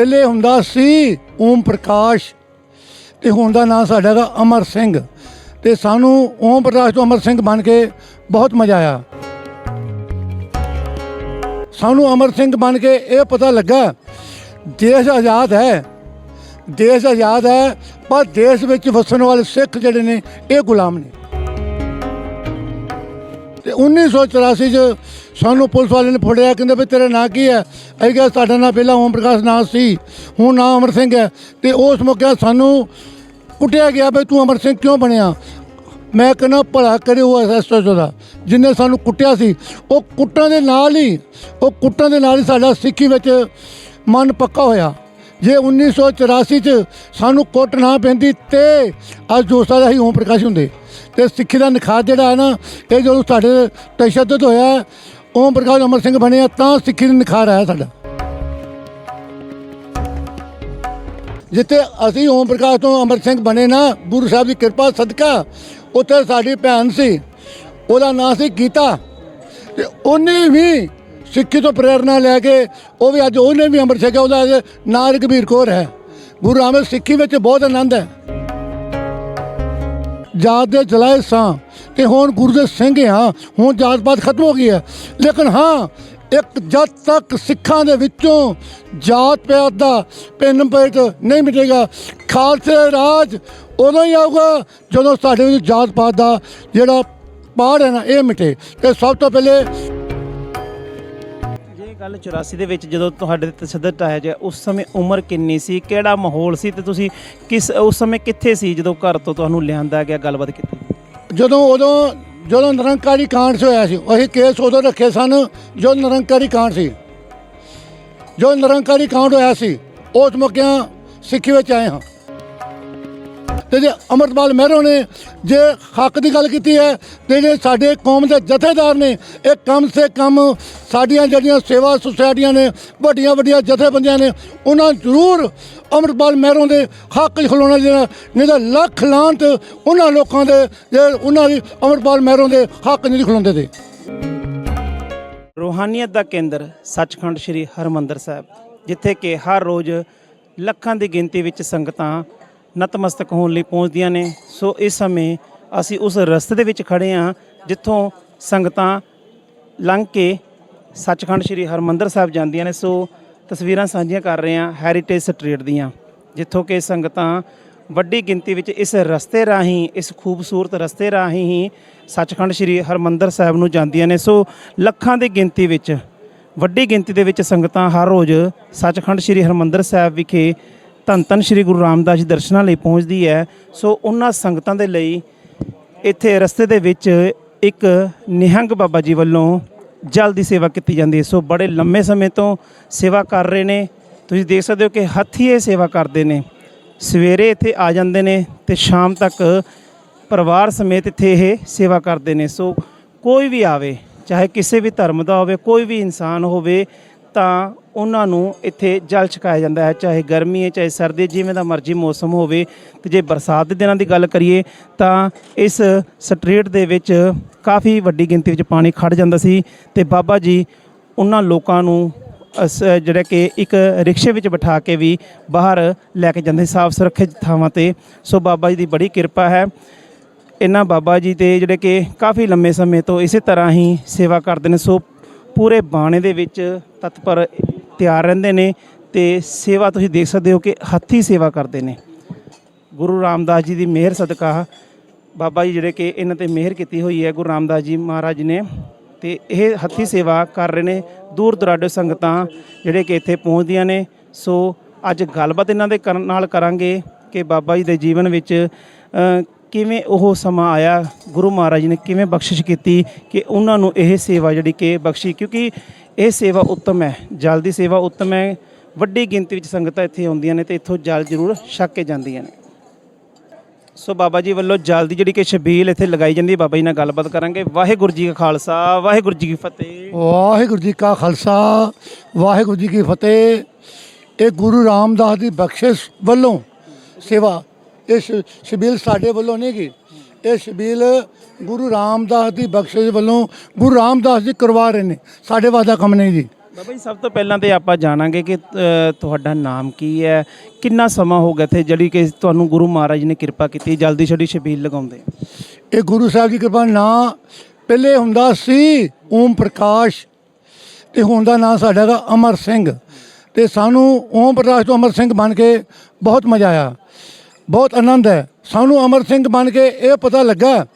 ਪਹਿਲੇ ਹੁੰਦਾ ਸੀ ਓਮ ਪ੍ਰਕਾਸ਼ ਤੇ ਹੁਣ ਦਾ ਨਾਂ ਸਾਡਾ ਦਾ ਅਮਰ ਸਿੰਘ। ਤੇ ਸਾਨੂੰ ਓਮ ਪ੍ਰਕਾਸ਼ ਤੋਂ ਅਮਰ ਸਿੰਘ ਬਣ ਕੇ ਬਹੁਤ ਮਜ਼ਾ ਆਇਆ। ਸਾਨੂੰ ਅਮਰ ਸਿੰਘ ਬਣ ਕੇ ਇਹ ਪਤਾ ਲੱਗਾ, ਦੇਸ਼ ਆਜ਼ਾਦ ਹੈ, ਦੇਸ਼ ਆਜ਼ਾਦ ਹੈ, ਪਰ ਦੇਸ਼ ਵਿੱਚ ਵਸਣ ਵਾਲੇ ਸਿੱਖ ਜਿਹੜੇ ਨੇ, ਇਹ ਗੁਲਾਮ ਨੇ। ਤੇ 1984 ਚ ਸਾਨੂੰ ਪੁਲਿਸ ਵਾਲੇ ਨੇ ਫੜਿਆ, ਕਹਿੰਦੇ ਵੀ ਤੇਰਾ ਨਾਂ ਕੀ ਹੈ? ਅਸੀਂ ਕਿਹਾ, ਸਾਡਾ ਨਾਂ ਪਹਿਲਾਂ ਓਮ ਪ੍ਰਕਾਸ਼ ਨਾਂ ਸੀ। ਹੁਣ ਨਾਂ ਅਮਰ ਸਿੰਘ ਹੈ। ਤੇ ਉਸ ਮੌਕੇ ਸਾਨੂੰ ਕੁੱਟਿਆ ਗਿਆ ਵੀ ਤੂੰ ਅਮਰ ਸਿੰਘ ਕਿਉਂ ਬਣਿਆ? ਮੈਂ ਕਹਿੰਦਾ, ਭਲਾ ਕਰੇ ਉਹ ਐਸਐਸਓ ਦਾ, ਜਿਨੇ ਸਾਨੂੰ ਕੁੱਟਿਆ ਸੀ। ਉਹ ਕੁੱਟਾਂ ਦੇ ਨਾਲ ਹੀ, ਉਹ ਕੁੱਟਾਂ ਦੇ ਨਾਲ ਹੀ ਸਾਡਾ ਸਿੱਖੀ ਵਿੱਚ ਮਨ ਪੱਕਾ ਹੋਇਆ। ਜੇ 1984 ਚ ਸਾਨੂੰ ਕੁੱਟ ਨਾ ਪੈਂਦੀ, ਤੇ ਅੱਜ ਦੋਸਤਾਂ ਦਾ ਹੀ ਓਮ ਪ੍ਰਕਾਸ਼ ਹੁੰਦੇ। ਤੇ ਸਿੱਖੀ ਦਾ ਨਿਖਾਰ ਜਿਹੜਾ ਹੈ ਨਾ, ਇਹ ਜਦੋਂ ਸਾਡੇ ਤਸ਼ੱਦਦ ਹੋਇਆ ਓਮ ਪ੍ਰਕਾਸ਼ ਅਮਰ ਸਿੰਘ ਬਣੇ ਆ ਤਾਂ ਸਿੱਖੀ ਦਾ ਨਿਖਾਰ ਆਇਆ ਸਾਡਾ। ਜਿੱਥੇ ਅਸੀਂ ਓਮ ਪ੍ਰਕਾਸ਼ ਤੋਂ ਅਮਰ ਸਿੰਘ ਬਣੇ ਨਾ, ਗੁਰੂ ਸਾਹਿਬ ਦੀ ਕਿਰਪਾ, ਸਦਕਾ, ਉੱਥੇ ਸਾਡੀ ਭੈਣ ਸੀ। ਉਹਦਾ ਨਾਂ ਸੀ ਗੀਤਾ। ਤੇ ਉਹਨੇ ਵੀ ਸਿੱਖੀ ਤੋਂ ਪ੍ਰੇਰਣਾ ਲੈ ਕੇ ਉਹ ਵੀ ਅੱਜ ਉਹਨੇ ਵੀ ਅੰਮ੍ਰਿਤ ਛਕਿਆ ਉਹਦਾ ਨਾਂ ਰਘਬੀਰ ਕੌਰ ਹੈ। ਗੁਰੂ ਰਾਮਦਾਸ ਸਿੱਖੀ ਵਿੱਚ ਬਹੁਤ ਆਨੰਦ ਹੈ। ਜਾਤ ਦੇ ਜਲਾਏ ਸਾਂ ਤੇ ਹੁਣ ਗੁਰੂ ਦੇ ਸਿੰਘ ਹਾਂ ਹੁਣ ਜਾਤ ਪਾਤ ਖਤਮ ਹੋ ਗਈ ਹੈ। ਲੇਕਿਨ ਹਾਂ, ਇੱਕ ਜਦ ਤੱਕ ਸਿੱਖਾਂ ਦੇ ਵਿੱਚੋਂ ਜਾਤ ਪਾਤ ਦਾ ਪਿੰਨ ਪੇਟ ਨਹੀਂ ਮਿਟੇਗਾ, ਖਾਲਸੇ ਰਾਜ ਉਦੋਂ ਹੀ ਆਊਗਾ ਜਦੋਂ ਸਾਡੇ ਵਿੱਚ ਜਾਤ ਪਾਤ ਦਾ ਜਿਹੜਾ ਪਾੜ ਹੈ ਨਾ, ਇਹ ਮਿਟੇ। ਤੇ ਸਭ ਤੋਂ ਪਹਿਲੇ ਜੇ ਗੱਲ 84 ਦੇ ਵਿੱਚ ਜਦੋਂ ਤੁਹਾਡੇ ਤੇ ਤਸ਼ੱਦਦ ਆਇਆ ਜਾਂ ਉਸ ਸਮੇਂ ਉਮਰ ਕਿੰਨੀ ਸੀ? ਕਿਹੜਾ ਮਾਹੌਲ ਸੀ? ਤੇ ਤੁਸੀਂ ਕਿਸ, ਉਸ ਸਮੇਂ ਕਿੱਥੇ ਸੀ ਜਦੋਂ ਘਰ ਤੋਂ ਤੁਹਾਨੂੰ ਲਿਆਂਦਾ ਗਿਆ, ਗੱਲਬਾਤ ਕੀਤੀ? ਜਦੋਂ ਉਦੋਂ ਜਦੋਂ ਨਿਰੰਕਾਰੀ ਕਾਂਡ ਹੋਇਆ ਸੀ, ਅਸੀਂ ਕੇਸ ਉਦੋਂ ਰੱਖੇ ਸਨ ਜੋ ਨਿਰੰਕਾਰੀ ਕਾਂਡ ਸੀ। ਜੋ ਨਿਰੰਕਾਰੀ ਕਾਂਡ ਹੋਇਆ ਸੀ, ਉਸ ਮੌਕਿਆਂ ਸਿੱਖੀ ਵਿੱਚ ਆਏ ਹਾਂ। ਤੇ ਜੇ ਅਮਰਪਾਲ ਮਹਿਰੋ ਨੇ ਜੇ ਹੱਕ ਦੀ ਗੱਲ ਕੀਤੀ ਹੈ, ਤੇ ਜੇ ਸਾਡੇ ਕੌਮ ਦੇ ਜਥੇਦਾਰ ਨੇ, ਇਹ ਕਮ ਸੇ ਕਮ ਸਾਡੀਆਂ ਜਿਹੜੀਆਂ ਸੇਵਾ ਸੁਸਾਇਟੀਆਂ ਨੇ, ਵੱਡੀਆਂ ਵੱਡੀਆਂ ਜਥੇਬੰਦੀਆਂ ਨੇ, ਉਹਨਾਂ ਜ਼ਰੂਰ ਅਮਰਪਾਲ ਮਹਿਰੋਂ ਦੇ ਹੱਕ 'ਚ ਖਲੋਣਾ ਜਿਹੜਾ, ਨਹੀਂ ਤਾਂ ਲੱਖ ਲਾਂਤ ਉਹਨਾਂ ਲੋਕਾਂ ਦੇ, ਜੇ ਉਹਨਾਂ ਦੀ ਅਮਰਪਾਲ ਮਹਿਰੋਂ ਦੇ ਹੱਕ ਨਹੀਂ ਖਲੋਂਦੇ ਤੇ। ਰੂਹਾਨੀਅਤ ਦਾ ਕੇਂਦਰ ਸੱਚਖੰਡ ਸ੍ਰੀ ਹਰਮੰਦਰ ਸਾਹਿਬ, ਜਿੱਥੇ ਕਿ ਹਰ ਰੋਜ਼ ਲੱਖਾਂ ਦੀ ਗਿਣਤੀ ਵਿੱਚ ਸੰਗਤਾਂ ਨਤਮਸਤਕ ਹੋਣ ਲਈ ਪਹੁੰਚਦੀਆਂ ਨੇ। ਸੋ ਇਸ ਸਮੇਂ ਅਸੀਂ ਉਸ ਰਸਤੇ ਦੇ ਵਿੱਚ ਖੜੇ ਹਾਂ, ਜਿੱਥੋਂ ਸੰਗਤਾਂ ਲੰਘ ਕੇ ਸੱਚਖੰਡ ਸ੍ਰੀ ਹਰਮੰਦਰ ਸਾਹਿਬ ਜਾਂਦੀਆਂ ਨੇ। ਸੋ ਤਸਵੀਰਾਂ ਸਾਂਝੀਆਂ ਕਰ ਰਹੇ ਹਾਂ ਹੈਰੀਟੇਜ ਸਟਰੀਟ ਦੀਆਂ, ਜਿੱਥੋਂ ਕਿ ਸੰਗਤਾਂ ਵੱਡੀ ਗਿਣਤੀ ਵਿੱਚ ਇਸ ਰਸਤੇ ਰਾਹੀਂ, ਇਸ ਖੂਬਸੂਰਤ ਰਸਤੇ ਰਾਹੀਂ ਹੀ ਸੱਚਖੰਡ ਸ੍ਰੀ ਹਰਮੰਦਰ ਸਾਹਿਬ ਨੂੰ ਜਾਂਦੀਆਂ ਨੇ। ਸੋ ਲੱਖਾਂ ਦੀ ਗਿਣਤੀ ਵਿੱਚ, ਵੱਡੀ ਗਿਣਤੀ ਦੇ ਵਿੱਚ ਸੰਗਤਾਂ ਹਰ ਰੋਜ਼ ਸੱਚਖੰਡ ਸ੍ਰੀ ਹਰਮੰਦਰ ਸਾਹਿਬ ਵਿਖੇ ਧੰਨ ਧੰਨ ਸ੍ਰੀ ਗੁਰੂ ਰਾਮਦਾਸ ਜੀ ਦਰਸ਼ਨਾਂ ਲਈ ਪਹੁੰਚਦੀ ਹੈ। ਸੋ ਉਹਨਾਂ ਸੰਗਤਾਂ ਦੇ ਲਈ ਇੱਥੇ ਰਸਤੇ ਦੇ ਵਿੱਚ ਇੱਕ ਨਿਹੰਗ ਬਾਬਾ ਜੀ ਵੱਲੋਂ ਜਲ ਦੀ ਸੇਵਾ ਕੀਤੀ ਜਾਂਦੀ ਹੈ। ਸੋ ਬੜੇ ਲੰਮੇ ਸਮੇਂ ਤੋਂ ਸੇਵਾ ਕਰ ਰਹੇ ਨੇ। ਤੁਸੀਂ ਦੇਖ ਸਕਦੇ ਹੋ ਕਿ ਹੱਥੀ ਇਹ ਸੇਵਾ ਕਰਦੇ ਨੇ। ਸਵੇਰੇ ਇੱਥੇ ਆ ਜਾਂਦੇ ਨੇ ਤੇ ਸ਼ਾਮ ਤੱਕ ਪਰਿਵਾਰ ਸਮੇਤ ਇੱਥੇ ਇਹ ਸੇਵਾ ਕਰਦੇ ਨੇ। ਸੋ ਕੋਈ ਵੀ ਆਵੇ, ਚਾਹੇ ਕਿਸੇ ਵੀ ਧਰਮ ਦਾ ਹੋਵੇ, ਕੋਈ ਵੀ ਇਨਸਾਨ ਹੋਵੇ, ਤਾਂ ਉਹਨਾਂ ਨੂੰ ਇੱਥੇ ਜਲ ਛਕਾਇਆ ਜਾਂਦਾ ਹੈ, ਚਾਹੇ ਗਰਮੀ ਹੈ, ਚਾਹੇ ਸਰਦੀ ਜਿਵੇਂ ਦਾ ਮਰਜ਼ੀ ਮੌਸਮ ਹੋਵੇ ਤੇ ਜੇ ਬਰਸਾਤ ਦੇ ਦਿਨਾਂ ਦੀ ਗੱਲ ਕਰੀਏ ਤਾਂ ਇਸ ਸਟਰੀਟ ਦੇ ਵਿੱਚ ਕਾਫੀ ਵੱਡੀ ਗਿਣਤੀ ਵਿੱਚ ਪਾਣੀ ਖੜ ਜਾਂਦਾ ਸੀ ਤੇ ਬਾਬਾ ਜੀ ਉਹਨਾਂ ਲੋਕਾਂ ਨੂੰ ਅਸ ਜਿਹੜਾ ਕਿ ਇੱਕ ਰਿਕਸ਼ੇ ਵਿੱਚ ਬਿਠਾ ਕੇ ਵੀ ਬਾਹਰ ਲੈ ਕੇ ਜਾਂਦੇ ਸਾਫ਼ ਸੁਰੱਖਿਅਤ ਥਾਵਾਂ ਤੇ। ਸੋ ਬਾਬਾ ਜੀ ਦੀ ਬੜੀ ਕਿਰਪਾ ਹੈ। ਇਹਨਾਂ ਬਾਬਾ ਜੀ ਤੇ ਜਿਹੜੇ ਕਿ ਕਾਫੀ ਲੰਮੇ ਸਮੇਂ ਤੋਂ ਇਸੇ ਤਰ੍ਹਾਂ ਹੀ ਸੇਵਾ ਕਰਦੇ ਨੇ। ਸੋ ਪੂਰੇ ਬਾਣੇ ਦੇ ਵਿੱਚ ਤਤਪਰ ਤਿਆਰ ਰਹਿੰਦੇ ਨੇ ਤੇ ਸੇਵਾ ਤੁਸੀਂ ਦੇਖ ਸਕਦੇ ਹੋ ਕਿ ਹੱਥੀ ਸੇਵਾ ਕਰਦੇ ਨੇ। ਗੁਰੂ ਰਾਮਦਾਸ ਜੀ ਦੀ ਮਿਹਰ ਸਦਕਾ ਬਾਬਾ ਜੀ ਜਿਹੜੇ ਕਿ ਇਹਨਾਂ ਤੇ ਮਿਹਰ ਕੀਤੀ ਹੋਈ ਹੈ, ਗੁਰੂ ਰਾਮਦਾਸ ਜੀ ਮਹਾਰਾਜ ਨੇ ਤੇ ਇਹ ਹੱਥੀ ਸੇਵਾ ਕਰ ਰਹੇ ਨੇ। ਦੂਰ ਦੁਰਾਡੇ ਸੰਗਤਾਂ ਜਿਹੜੇ ਕਿ ਇੱਥੇ ਪਹੁੰਚਦੀਆਂ ਨੇ। ਸੋ ਅੱਜ ਗੱਲਬਾਤ ਇਹਨਾਂ ਦੇ ਕਰਨ ਨਾਲ ਕਰਾਂਗੇ ਕਿ ਬਾਬਾ ਜੀ ਦੇ ਜੀਵਨ ਵਿੱਚ ਕਿਵੇਂ ਉਹ ਸਮਾਂ ਆਇਆ, ਗੁਰੂ ਮਹਾਰਾਜ ਨੇ ਕਿਵੇਂ ਬਖਸ਼ਿਸ਼ ਕੀਤੀ ਕਿ ਉਹਨਾਂ ਨੂੰ ਇਹ ਸੇਵਾ ਜਿਹੜੀ ਕਿ ਬਖਸ਼ੀ? ਕਿਉਂਕਿ ਇਹ ਸੇਵਾ ਉੱਤਮ ਹੈ, ਜਲ ਦੀ ਸੇਵਾ ਉੱਤਮ ਹੈ, ਵੱਡੀ ਗਿਣਤੀ ਵਿੱਚ ਸੰਗਤਾਂ ਇੱਥੇ ਆਉਂਦੀਆਂ ਨੇ ਤੇ ਇੱਥੋਂ ਜਲ ਜ਼ਰੂਰ ਛੱਕ ਕੇ ਜਾਂਦੀਆਂ ਨੇ। ਸੋ ਬਾਬਾ ਜੀ ਵੱਲੋਂ ਜਲ ਦੀ ਜਿਹੜੀ ਕਿ ਛਬੀਲ ਇੱਥੇ ਲਗਾਈ ਜਾਂਦੀ ਹੈ, ਬਾਬਾ ਜੀ ਨਾਲ ਗੱਲਬਾਤ ਕਰਾਂਗੇ। ਵਾਹਿਗੁਰੂ ਜੀ ਕਾ ਖਾਲਸਾ, ਵਾਹਿਗੁਰੂ ਜੀ ਕੀ ਫਤਿਹ। ਵਾਹਿਗੁਰੂ ਜੀ ਕਾ ਖਾਲਸਾ, ਵਾਹਿਗੁਰੂ ਜੀ ਕੀ ਫਤਿਹ। ਇਹ ਗੁਰੂ ਰਾਮਦਾਸ ਦੀ ਬਖਸ਼ਿਸ਼ ਵੱਲੋਂ ਸੇਵਾ ਇਹ ਸ਼ਬੀਲ ਸਾਡੇ ਵੱਲੋਂ ਨਹੀਂ ਗੀ। ਇਹ ਸ਼ਬੀਲ ਗੁਰੂ ਰਾਮਦਾਸ ਦੀ ਬਖਸ਼ਿਸ਼ ਵੱਲੋਂ ਗੁਰੂ ਰਾਮਦਾਸ ਜੀ ਕਰਵਾ ਰਹੇ ਨੇ। ਸਾਡੇ ਵਾਦਾ ਕੰਮ ਨਹੀਂ ਜੀ। ਬਾਬਾ ਜੀ ਸਭ ਤੋਂ ਪਹਿਲਾਂ ਤੇ ਆਪਾਂ ਜਾਣਾਂਗੇ ਕਿ ਤੁਹਾਡਾ ਨਾਮ ਕੀ ਹੈ। ਕਿੰਨਾ ਸਮਾਂ ਹੋ ਗਿਆ ਤੇ ਜਿਹੜੀ ਕਿ ਤੁਹਾਨੂੰ ਗੁਰੂ ਮਹਾਰਾਜ ਨੇ ਕਿਰਪਾ ਕੀਤੀ ਜਲਦੀ ਛੜੀ ਛਬੀਲ ਲਗਾਉਂਦੇ। ਇਹ ਗੁਰੂ ਸਾਹਿਬ ਦੀ ਕਿਰਪਾ ਨਾਂ ਪਹਿਲੇ ਹੁੰਦਾ ਸੀ ਓਮ ਪ੍ਰਕਾਸ਼ ਤੇ ਹੁਣ ਦਾ ਨਾਂ ਸਾਡਾ ਦਾ ਅਮਰ ਸਿੰਘ। ਤੇ ਸਾਨੂੰ ਓਮ ਪ੍ਰਕਾਸ਼ ਤੋਂ ਅਮਰ ਸਿੰਘ ਬਣ ਕੇ ਬਹੁਤ ਮਜ਼ਾ ਆਇਆ। ਬਹੁਤ ਆਨੰਦ ਹੈ। ਸਾਨੂੰ ਅਮਰ ਸਿੰਘ ਬਣ ਕੇ ਇਹ ਪਤਾ ਲੱਗਾ,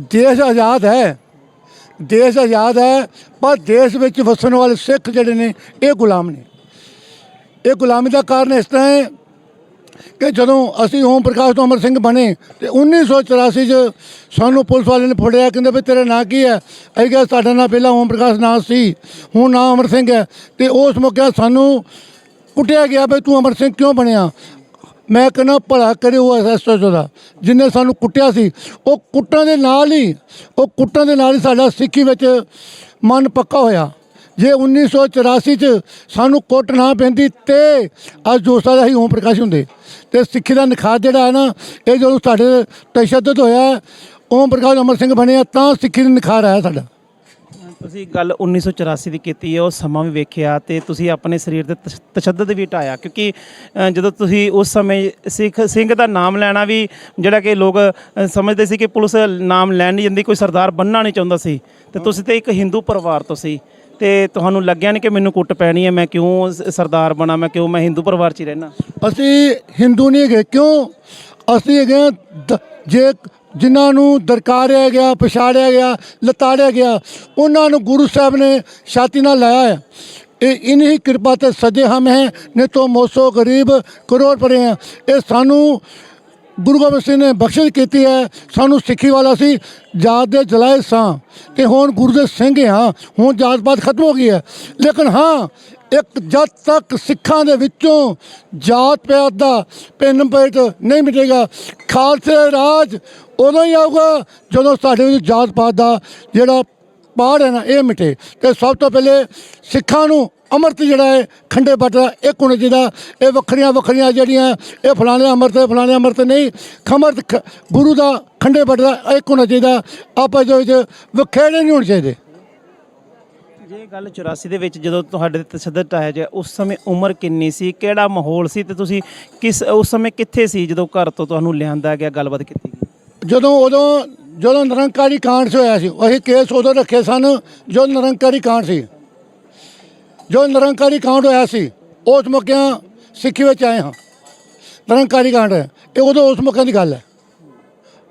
ਦੇਸ਼ ਆਜ਼ਾਦ ਹੈ। ਦੇਸ਼ ਆਜ਼ਾਦ ਹੈ, ਪਰ ਦੇਸ਼ ਵਿੱਚ ਵਸਣ ਵਾਲੇ ਸਿੱਖ ਜਿਹੜੇ ਨੇ, ਇਹ ਗੁਲਾਮ ਨੇ। ਇਹ ਗੁਲਾਮੀ ਦਾ ਕਾਰਨ ਇਸ ਤਰ੍ਹਾਂ ਹੈ ਕਿ ਜਦੋਂ ਅਸੀਂ ਓਮ ਪ੍ਰਕਾਸ਼ ਤੋਂ ਅਮਰ ਸਿੰਘ ਬਣੇ, ਤੇ 1984 ਚ ਸਾਨੂੰ ਪੁਲਿਸ ਵਾਲੇ ਨੇ ਫੜਿਆ, ਕਹਿੰਦੇ ਵੀ ਤੇਰਾ ਨਾਂ ਕੀ ਹੈ? ਅਸੀਂ ਕਿਹਾ, ਸਾਡਾ ਨਾਂ ਪਹਿਲਾਂ ਓਮ ਪ੍ਰਕਾਸ਼ ਨਾਂ ਸੀ, ਹੁਣ ਨਾਂ ਅਮਰ ਸਿੰਘ ਹੈ। ਤੇ ਉਸ ਮੌਕੇ ਸਾਨੂੰ ਕੁੱਟਿਆ ਗਿਆ ਵੀ ਤੂੰ ਅਮਰ ਸਿੰਘ ਕਿਉਂ ਬਣਿਆ? ਮੈਂ ਕਹਿੰਦਾ, ਭਲਾ ਕਰੇ ਉਹ ਐਸਐਸਓ ਦਾ। ਜਿਨੇ ਸਾਨੂੰ ਕੁੱਟਿਆ ਸੀ, ਉਹ ਕੁੱਟਣ ਦੇ ਨਾਲ ਹੀ, ਉਹ ਕੁੱਟਣ ਦੇ ਨਾਲ ਹੀ ਸਾਡਾ ਸਿੱਖੀ ਵਿੱਚ ਮਨ ਪੱਕਾ ਹੋਇਆ। ਜੇ 1984 ਚ ਸਾਨੂੰ ਕੁੱਟ ਨਾ ਪੈਂਦੀ ਤੇ ਅੱਜ ਜੋ ਦਾ ਹੀ ਓਮ ਪ੍ਰਕਾਸ਼ ਹੁੰਦੇ। ਤੇ ਸਿੱਖੀ ਦਾ ਨਿਖਾਰ ਜਿਹੜਾ ਹੈ ਨਾ, ਇਹ ਜਦੋਂ ਸਾਡੇ ਤਸ਼ੱਦਦ ਹੋਇਆ, ਓਮ ਪ੍ਰਕਾਸ਼ ਅਮਰ ਸਿੰਘ ਬਣਿਆ, ਤਾਂ ਸਿੱਖੀ ਦਾ ਨਿਖਾਰ ਆਇਆ ਸਾਡਾ। ਤੁਸੀਂ ਗੱਲ 1984 ਦੀ ਕੀਤੀ ਹੈ ਉਹ ਸਮਾਂ ਵੀ ਵੇਖਿਆ ਤੇ ਤੁਸੀਂ ਆਪਣੇ ਸਰੀਰ ਤੇ ਤਸ਼- ਤਸ਼ੱਦਦ ਵੀ ਹਟਾਇਆ ਕਿਉਂਕਿ ਅ, ਜਦੋਂ ਤੁਸੀਂ ਉਸ ਸਮੇਂ ਸਿੱਖ ਸਿੰਘ ਦਾ ਨਾਮ ਲੈਣਾ ਵੀ ਜਿਹੜਾ ਕਿ ਲੋਕ ਅ, ਸਮਝਦੇ ਸੀ ਕਿ ਪੁਲਿਸ ਨਾਮ ਲੈਣ ਨਹੀਂ ਜਾਂਦੀ ਕੋਈ ਸਰਦਾਰ ਬੰਨਣਾ ਨਹੀਂ ਚਾਹੁੰਦਾ ਸੀ। ਤੇ ਤੁਸੀਂ ਤੇ ਇੱਕ ਹਿੰਦੂ ਪਰਿਵਾਰ ਤੋਂ ਸੀ ਤੇ ਤੁਹਾਨੂੰ ਲੱਗਿਆ ਨਹੀਂ ਕਿ ਮੈਨੂੰ ਕੁੱਟ ਪੈਣੀ ਹੈ ਮੈਂ ਕਿਉਂ ਸ- ਸਰਦਾਰ ਬਣਾ ਮੈਂ ਕਿਉਂ ਮੈਂ ਹਿੰਦੂ ਪਰਿਵਾਰ 'ਚ ਹੀ ਰਹਿਣਾ ਅਸੀਂ ਹਿੰਦੂ ਨਹੀਂ ਹੈਗੇ ਕਿਉਂ? ਅਸੀਂ ਹੈਗੇ ਹਾਂ ਦ- ਜੇ ਜਿਨ੍ਹਾਂ ਨੂੰ ਦਰਕਾਰਿਆ ਗਿਆ, ਪਛਾੜਿਆ ਗਿਆ, ਲਤਾੜਿਆ ਗਿਆ, ਉਹਨਾਂ ਨੂੰ ਗੁਰੂ ਸਾਹਿਬ ਨੇ ਛਾਤੀ ਨਾਲ ਲਾਇਆ ਹੈ। ਇਹ ਇਨਹੀ ਕਿਰਪਾ ਤੇ ਸਜੇ ਹਮ ਹੈ ਨੇ ਤੋ ਮੋਸੋ ਗਰੀਬ ਕਰੋੜ ਪਰੇ ਹੈ। ਇਹ ਸਾਨੂੰ ਗੁਰੂ ਗੋਬਿੰਦ ਸਿੰਘ ਨੇ ਬਖਸ਼ਿਸ਼ ਕੀਤੀ ਹੈ, ਸਾਨੂੰ ਸਿੱਖੀ ਵਾਲਾ ਸੀ ਜਾਤ ਦੇ ਜਲਾਏ ਸਾਂ। ਤੇ ਹੁਣ ਗੁਰੂ ਦੇ ਸਿੰਘ ਹਾਂ ਹੁਣ ਜਾਤ ਪਾਤ ਖਤਮ ਹੋ ਗਈ ਹੈ। ਲੇਕਿਨ ਹਾਂ, ਇੱਕ ਜਦ ਤੱਕ ਸਿੱਖਾਂ ਦੇ ਵਿੱਚੋਂ ਜਾਤ ਪਾਤ ਦਾ ਪਿੰਨ ਪੇਟ ਨਹੀਂ ਮਿਟੇਗਾ, ਖਾਲਸੇ ਰਾਜ ਉਦੋਂ ਹੀ ਆਊਗਾ ਜਦੋਂ ਸਾਡੇ ਵਿੱਚ ਜਾਤ ਪਾਤ ਦਾ ਜਿਹੜਾ ਪਾੜ ਹੈ ਨਾ, ਇਹ ਮਿਟੇ। ਤੇ ਸਭ ਤੋਂ ਪਹਿਲੇ ਸਿੱਖਾਂ ਨੂੰ ਅੰਮ੍ਰਿਤ ਜਿਹੜਾ ਹੈ, ਖੰਡੇ ਬੱਟ ਇੱਕ ਹੋਣਾ ਚਾਹੀਦਾ ਇਹ ਵੱਖਰੀਆਂ ਵੱਖਰੀਆਂ ਜਿਹੜੀਆਂ ਇਹ ਫਲਾਣੇ ਦਾ ਅੰਮ੍ਰਿਤ ਹੈ, ਫਲਾਣੇ ਦਾ ਅੰਮ੍ਰਿਤ ਨਹੀਂ, ਖਮਰਤ ਖ- ਗੁਰੂ ਦਾ ਖੰਡੇ ਬੱਟ ਇੱਕ ਹੋਣਾ ਚਾਹੀਦਾ ਆਪਸ ਦੇ ਵਿੱਚ ਵਖੇੜੇ ਨਹੀਂ ਹੋਣੇ ਚਾਹੀਦੇ। ਜੇ ਗੱਲ 84 ਦੇ ਵਿੱਚ ਜਦੋਂ ਤੁਹਾਡੇ ਤੇ ਤਸ਼ੱਦਦ ਆਇਆ ਜਾਂ ਉਸ ਸਮੇਂ ਉਮਰ ਕਿੰਨੀ ਸੀ, ਕਿਹੜਾ ਮਾਹੌਲ ਸੀ ਤੇ ਤੁਸੀਂ ਕਿਸ ਉਸ ਸਮੇਂ ਕਿੱਥੇ ਸੀ ਜਦੋਂ ਘਰ ਤੋਂ ਤੁਹਾਨੂੰ ਲਿਆਂਦਾ ਗਿਆ, ਗੱਲਬਾਤ ਕੀਤੀ ਗਈ? ਜਦੋਂ ਉਦੋਂ ਜਦੋਂ ਨਿਰੰਕਾਰੀ ਕਾਂਡ ਸੀ ਹੋਇਆ ਸੀ ਅਸੀਂ ਕੇਸ ਉਦੋਂ ਰੱਖੇ ਸਨ ਜੋ ਨਿਰੰਕਾਰੀ ਕਾਂਡ ਸੀ। ਜੋ ਨਿਰੰਕਾਰੀ ਕਾਂਡ ਹੋਇਆ ਸੀ ਉਸ ਮੌਕਿਆਂ ਸਿੱਖੀ ਵਿੱਚ ਆਏ ਹਾਂ। ਨਿਰੰਕਾਰੀ ਕਾਂਡ ਹੈ ਇਹ ਉਦੋਂ ਉਸ ਮੌਕੇ ਦੀ ਗੱਲ ਹੈ।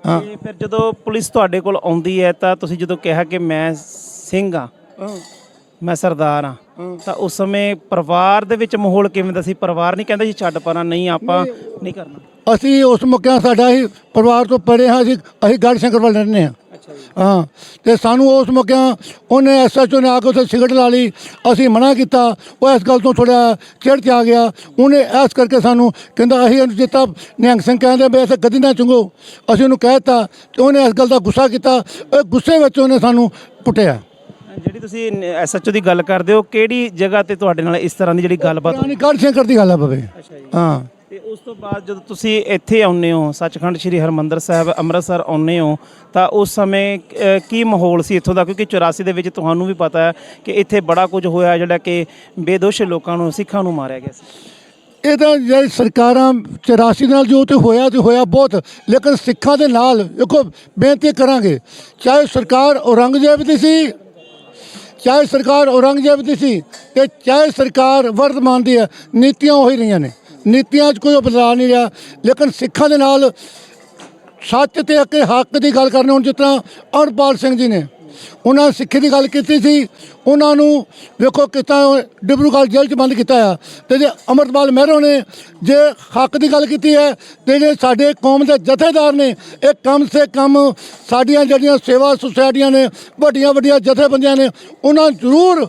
ਹਾਂ। ਤੇ ਫਿਰ ਜਦੋਂ ਪੁਲਿਸ ਤੁਹਾਡੇ ਕੋਲ ਆਉਂਦੀ ਹੈ ਤਾਂ ਤੁਸੀਂ ਜਦੋਂ ਕਿਹਾ ਕਿ ਮੈਂ ਸਿੰਘ ਆ ਮੈਂ ਸਰਦਾਰ ਆ ਤਾਂ ਉਸ ਸਮੇਂ ਪਰਿਵਾਰ ਦੇ ਵਿੱਚ ਮਾਹੌਲ ਕਿਵੇਂ ਦਾ ਸੀ? ਪਰਿਵਾਰ ਨਹੀਂ ਕਹਿੰਦਾ ਜੀ ਛੱਡ ਪਰਾਂ ਨਹੀਂ ਆਪਾਂ ਨਹੀਂ। ਕਰਨਾ। ਅਸੀਂ ਉਸ ਮੌਕਿਆਂ ਸਾਡਾ ਹੀ ਪਰਿਵਾਰ ਤੋਂ ਪਰੇ ਹਾਂ ਅਸੀਂ ਅਸੀਂ ਗੜ ਸ਼ੰਕਰ ਵੱਲ ਰਹਿੰਦੇ ਹਾਂ। ਹਾਂ ਤੇ ਸਾਨੂੰ ਉਸ ਮੌਕਿਆਂ ਉਹਨੇ ਐਸਐਚਓ ਨੇ ਆ ਕੇ ਉੱਥੇ ਸਿਗਰਟ ਲਾ ਲਈ ਅਸੀਂ ਮਨਾ ਕੀਤਾ ਉਹ ਇਸ ਗੱਲ ਤੋਂ ਥੋੜਾ ਚਿੜ ਚ ਆ ਗਿਆ। ਉਹਨੇ ਐਸ ਕਰਕੇ ਸਾਨੂੰ ਕਹਿੰਦਾ ਅਸੀਂ ਉਹਨੂੰ ਜਿੱਤਾ ਨਿਹੰਗ ਸਿੰਘ ਕਹਿੰਦੇ ਵੀ ਇੱਥੇ ਕਦੀ ਨਾ ਚੁੰਗੋ। ਅਸੀਂ ਉਹਨੂੰ ਕਹਿ ਦਿੱਤਾ ਤੇ ਉਹਨੇ ਇਸ ਗੱਲ ਦਾ ਗੁੱਸਾ ਕੀਤਾ ਗੁੱਸੇ ਵਿੱਚ ਉਹਨੇ ਸਾਨੂੰ ਕੁੱਟਿਆ। ਜਿਹੜੀ ਤੁਸੀਂ ਐਸਐਚਓ ਦੀ ਗੱਲ ਕਰਦੇ ਹੋ ਕਿਹੜੀ ਜਗ੍ਹਾ ਤੇ ਤੁਹਾਡੇ ਨਾਲ ਇਸ ਤਰ੍ਹਾਂ ਦੀ ਜਿਹੜੀ ਗੱਲਬਾਤ ਪੁਰਾਣੀ ਗੜ ਸ਼ੰਕਰ ਦੀ ਗੱਲ ਅੱਛਾ ਜੀ। ਹਾਂ। ਤੇ ਉਸ ਤੋਂ ਬਾਅਦ ਜਦੋਂ ਤੁਸੀਂ ਇੱਥੇ ਆਉਂਦੇ ਹੋ ਸੱਚਖੰਡ ਸ੍ਰੀ ਹਰਮੰਦਰ ਸਾਹਿਬ ਅੰਮ੍ਰਿਤਸਰ ਆਉਂਦੇ ਹੋ ਤਾਂ ਉਸ ਸਮੇਂ ਕੀ ਮਾਹੌਲ ਸੀ ਇੱਥੋਂ ਦਾ? ਕਿਉਂਕਿ 84 ਦੇ ਵਿੱਚ ਤੁਹਾਨੂੰ ਵੀ ਪਤਾ ਹੈ ਕਿ ਇੱਥੇ ਬੜਾ ਕੁਝ ਹੋਇਆ ਜਿਹੜਾ ਕਿ ਬੇਦੋਸ਼ ਲੋਕਾਂ ਨੂੰ ਸਿੱਖਾਂ ਨੂੰ ਮਾਰਿਆ ਗਿਆ ਸੀ। ਇਹ ਤਾਂ ਜਿਹੜੀ ਸਰਕਾਰਾਂ 84 ਨਾਲ ਜੋ ਤੇ ਹੋਇਆ ਤੇ ਹੋਇਆ ਬਹੁਤ ਲੇਕਿਨ ਸਿੱਖਾਂ ਦੇ ਨਾਲ ਦੇਖੋ ਬੇਨਤੀ ਕਰਾਂਗੇ ਚਾਹੇ ਸਰਕਾਰ ਔਰੰਗਜ਼ੇਬ ਦੀ ਸੀ ਚਾਹੇ ਸਰਕਾਰ ਔਰੰਗਜ਼ੇਬ ਦੀ ਸੀ ਤੇ ਚਾਹੇ ਸਰਕਾਰ ਵਰਤਮਾਨ ਦੀ ਹੈ, ਨੀਤੀਆਂ ਉਹੀ ਰਹੀਆਂ ਨੇ। ਨੀਤੀਆਂ 'ਚ ਕੋਈ ਬਦਲਾਅ ਨਹੀਂ ਰਿਹਾ। ਲੇਕਿਨ ਸਿੱਖਾਂ ਦੇ ਨਾਲ ਸੱਚ ਤੇ ਅੱਕੇ ਹੱਕ ਦੀ ਗੱਲ ਕਰਨੀ, ਹੁਣ ਜਿਸ ਤਰ੍ਹਾਂ ਅਮਰਪਾਲ ਸਿੰਘ ਜੀ ਨੇ ਉਹਨਾਂ ਸਿੱਖੀ ਦੀ ਗੱਲ ਕੀਤੀ ਸੀ। ਉਹਨਾਂ ਨੂੰ ਵੇਖੋ ਕਿਤਾ ਡਿਬਰੂਗੜ੍ਹ ਜੇਲ੍ਹ 'ਚ ਬੰਦ ਕੀਤਾ ਆ। ਤੇ ਜੇ ਅਮਰਪਾਲ ਮਹਿਰੋ ਨੇ ਜੇ ਹੱਕ ਦੀ ਗੱਲ ਕੀਤੀ ਹੈ, ਤੇ ਜੇ ਸਾਡੇ ਕੌਮ ਦੇ ਜਥੇਦਾਰ ਨੇ, ਇਹ ਕਮ ਸੇ ਕਮ ਸਾਡੀਆਂ ਜਿਹੜੀਆਂ ਸੇਵਾ ਸੁਸਾਇਟੀਆਂ ਨੇ, ਵੱਡੀਆਂ ਵੱਡੀਆਂ ਜਥੇਬੰਦੀਆਂ ਨੇ, ਉਹਨਾਂ ਜ਼ਰੂਰ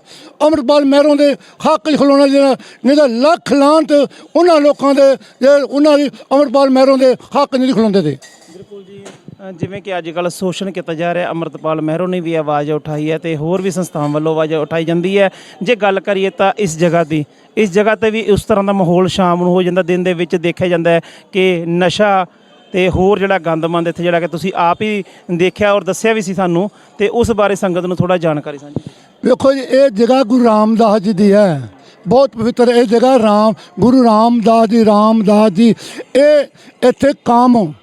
ਅਮਰਪਾਲ ਮਹਿਰੋ ਦੇ ਹੱਕ 'ਚ ਖਲੋਣਾ ਜਿਹੜਾ ਨਹੀਂ ਤਾਂ ਲੱਖ ਲਾਂਤ ਉਹਨਾਂ ਲੋਕਾਂ ਦੇ ਉਹਨਾਂ ਦੀ ਅਮਰਪਾਲ ਮਹਿਰੋਂ ਦੇ ਹੱਕ ਨਹੀਂ ਖਲੋਂਦੇ ਤੇ। ਬਿਲਕੁਲ ਜੀ। ਜਿਵੇਂ ਕਿ ਅੱਜ ਕੱਲ ਸ਼ੋਸ਼ਣ ਕੀਤਾ ਜਾ ਰਿਹਾ, ਅਮਰਤਪਾਲ ਮਹਿਰੋ ਨੇ ਵੀ ਆਵਾਜ਼ ਉਠਾਈ ਹੈ ਤੇ ਹੋਰ ਵੀ ਸੰਸਥਾਵਾਂ ਵੱਲੋਂ ਆਵਾਜ਼ ਉਠਾਈ ਜਾਂਦੀ ਹੈ। ਜੇ ਗੱਲ ਕਰੀਏ ਤਾਂ ਇਸ ਜਗ੍ਹਾ ਦੀ, ਇਸ ਜਗ੍ਹਾ ਤੇ ਵੀ ਉਸ ਤਰ੍ਹਾਂ ਦਾ ਮਾਹੌਲ ਸ਼ਾਮ ਨੂੰ ਹੋ ਜਾਂਦਾ, ਦਿਨ ਦੇ ਵਿੱਚ ਦੇਖਿਆ ਜਾਂਦਾ ਹੈ ਕਿ ਨਸ਼ਾ ਤੇ ਹੋਰ ਜਿਹੜਾ ਗੰਦਮੰਦ ਇੱਥੇ ਜਿਹੜਾ ਕਿ ਤੁਸੀਂ ਆਪ ਹੀ ਦੇਖਿਆ ਔਰ ਦੱਸਿਆ ਵੀ ਸੀ ਸਾਨੂੰ ਤੇ ਉਸ ਬਾਰੇ ਸੰਗਤ ਨੂੰ ਥੋੜਾ ਜਾਣਕਾਰੀ ਸਾਂਝੀ ਵੇਖੋ ਜੀ, ਇਹ ਜਗ੍ਹਾ ਗੁਰੂ ਰਾਮਦਾਸ ਜੀ ਦੀ ਹੈ। ਬਹੁਤ ਪਵਿੱਤਰ ਇਹ ਜਗ੍ਹਾ ਰਾਮ, ਗੁਰੂ ਰਾਮਦਾਸ ਜੀ ਰਾਮਦਾਸ ਜੀ, ਇਹ ਇੱਥੇ ਕਾਮ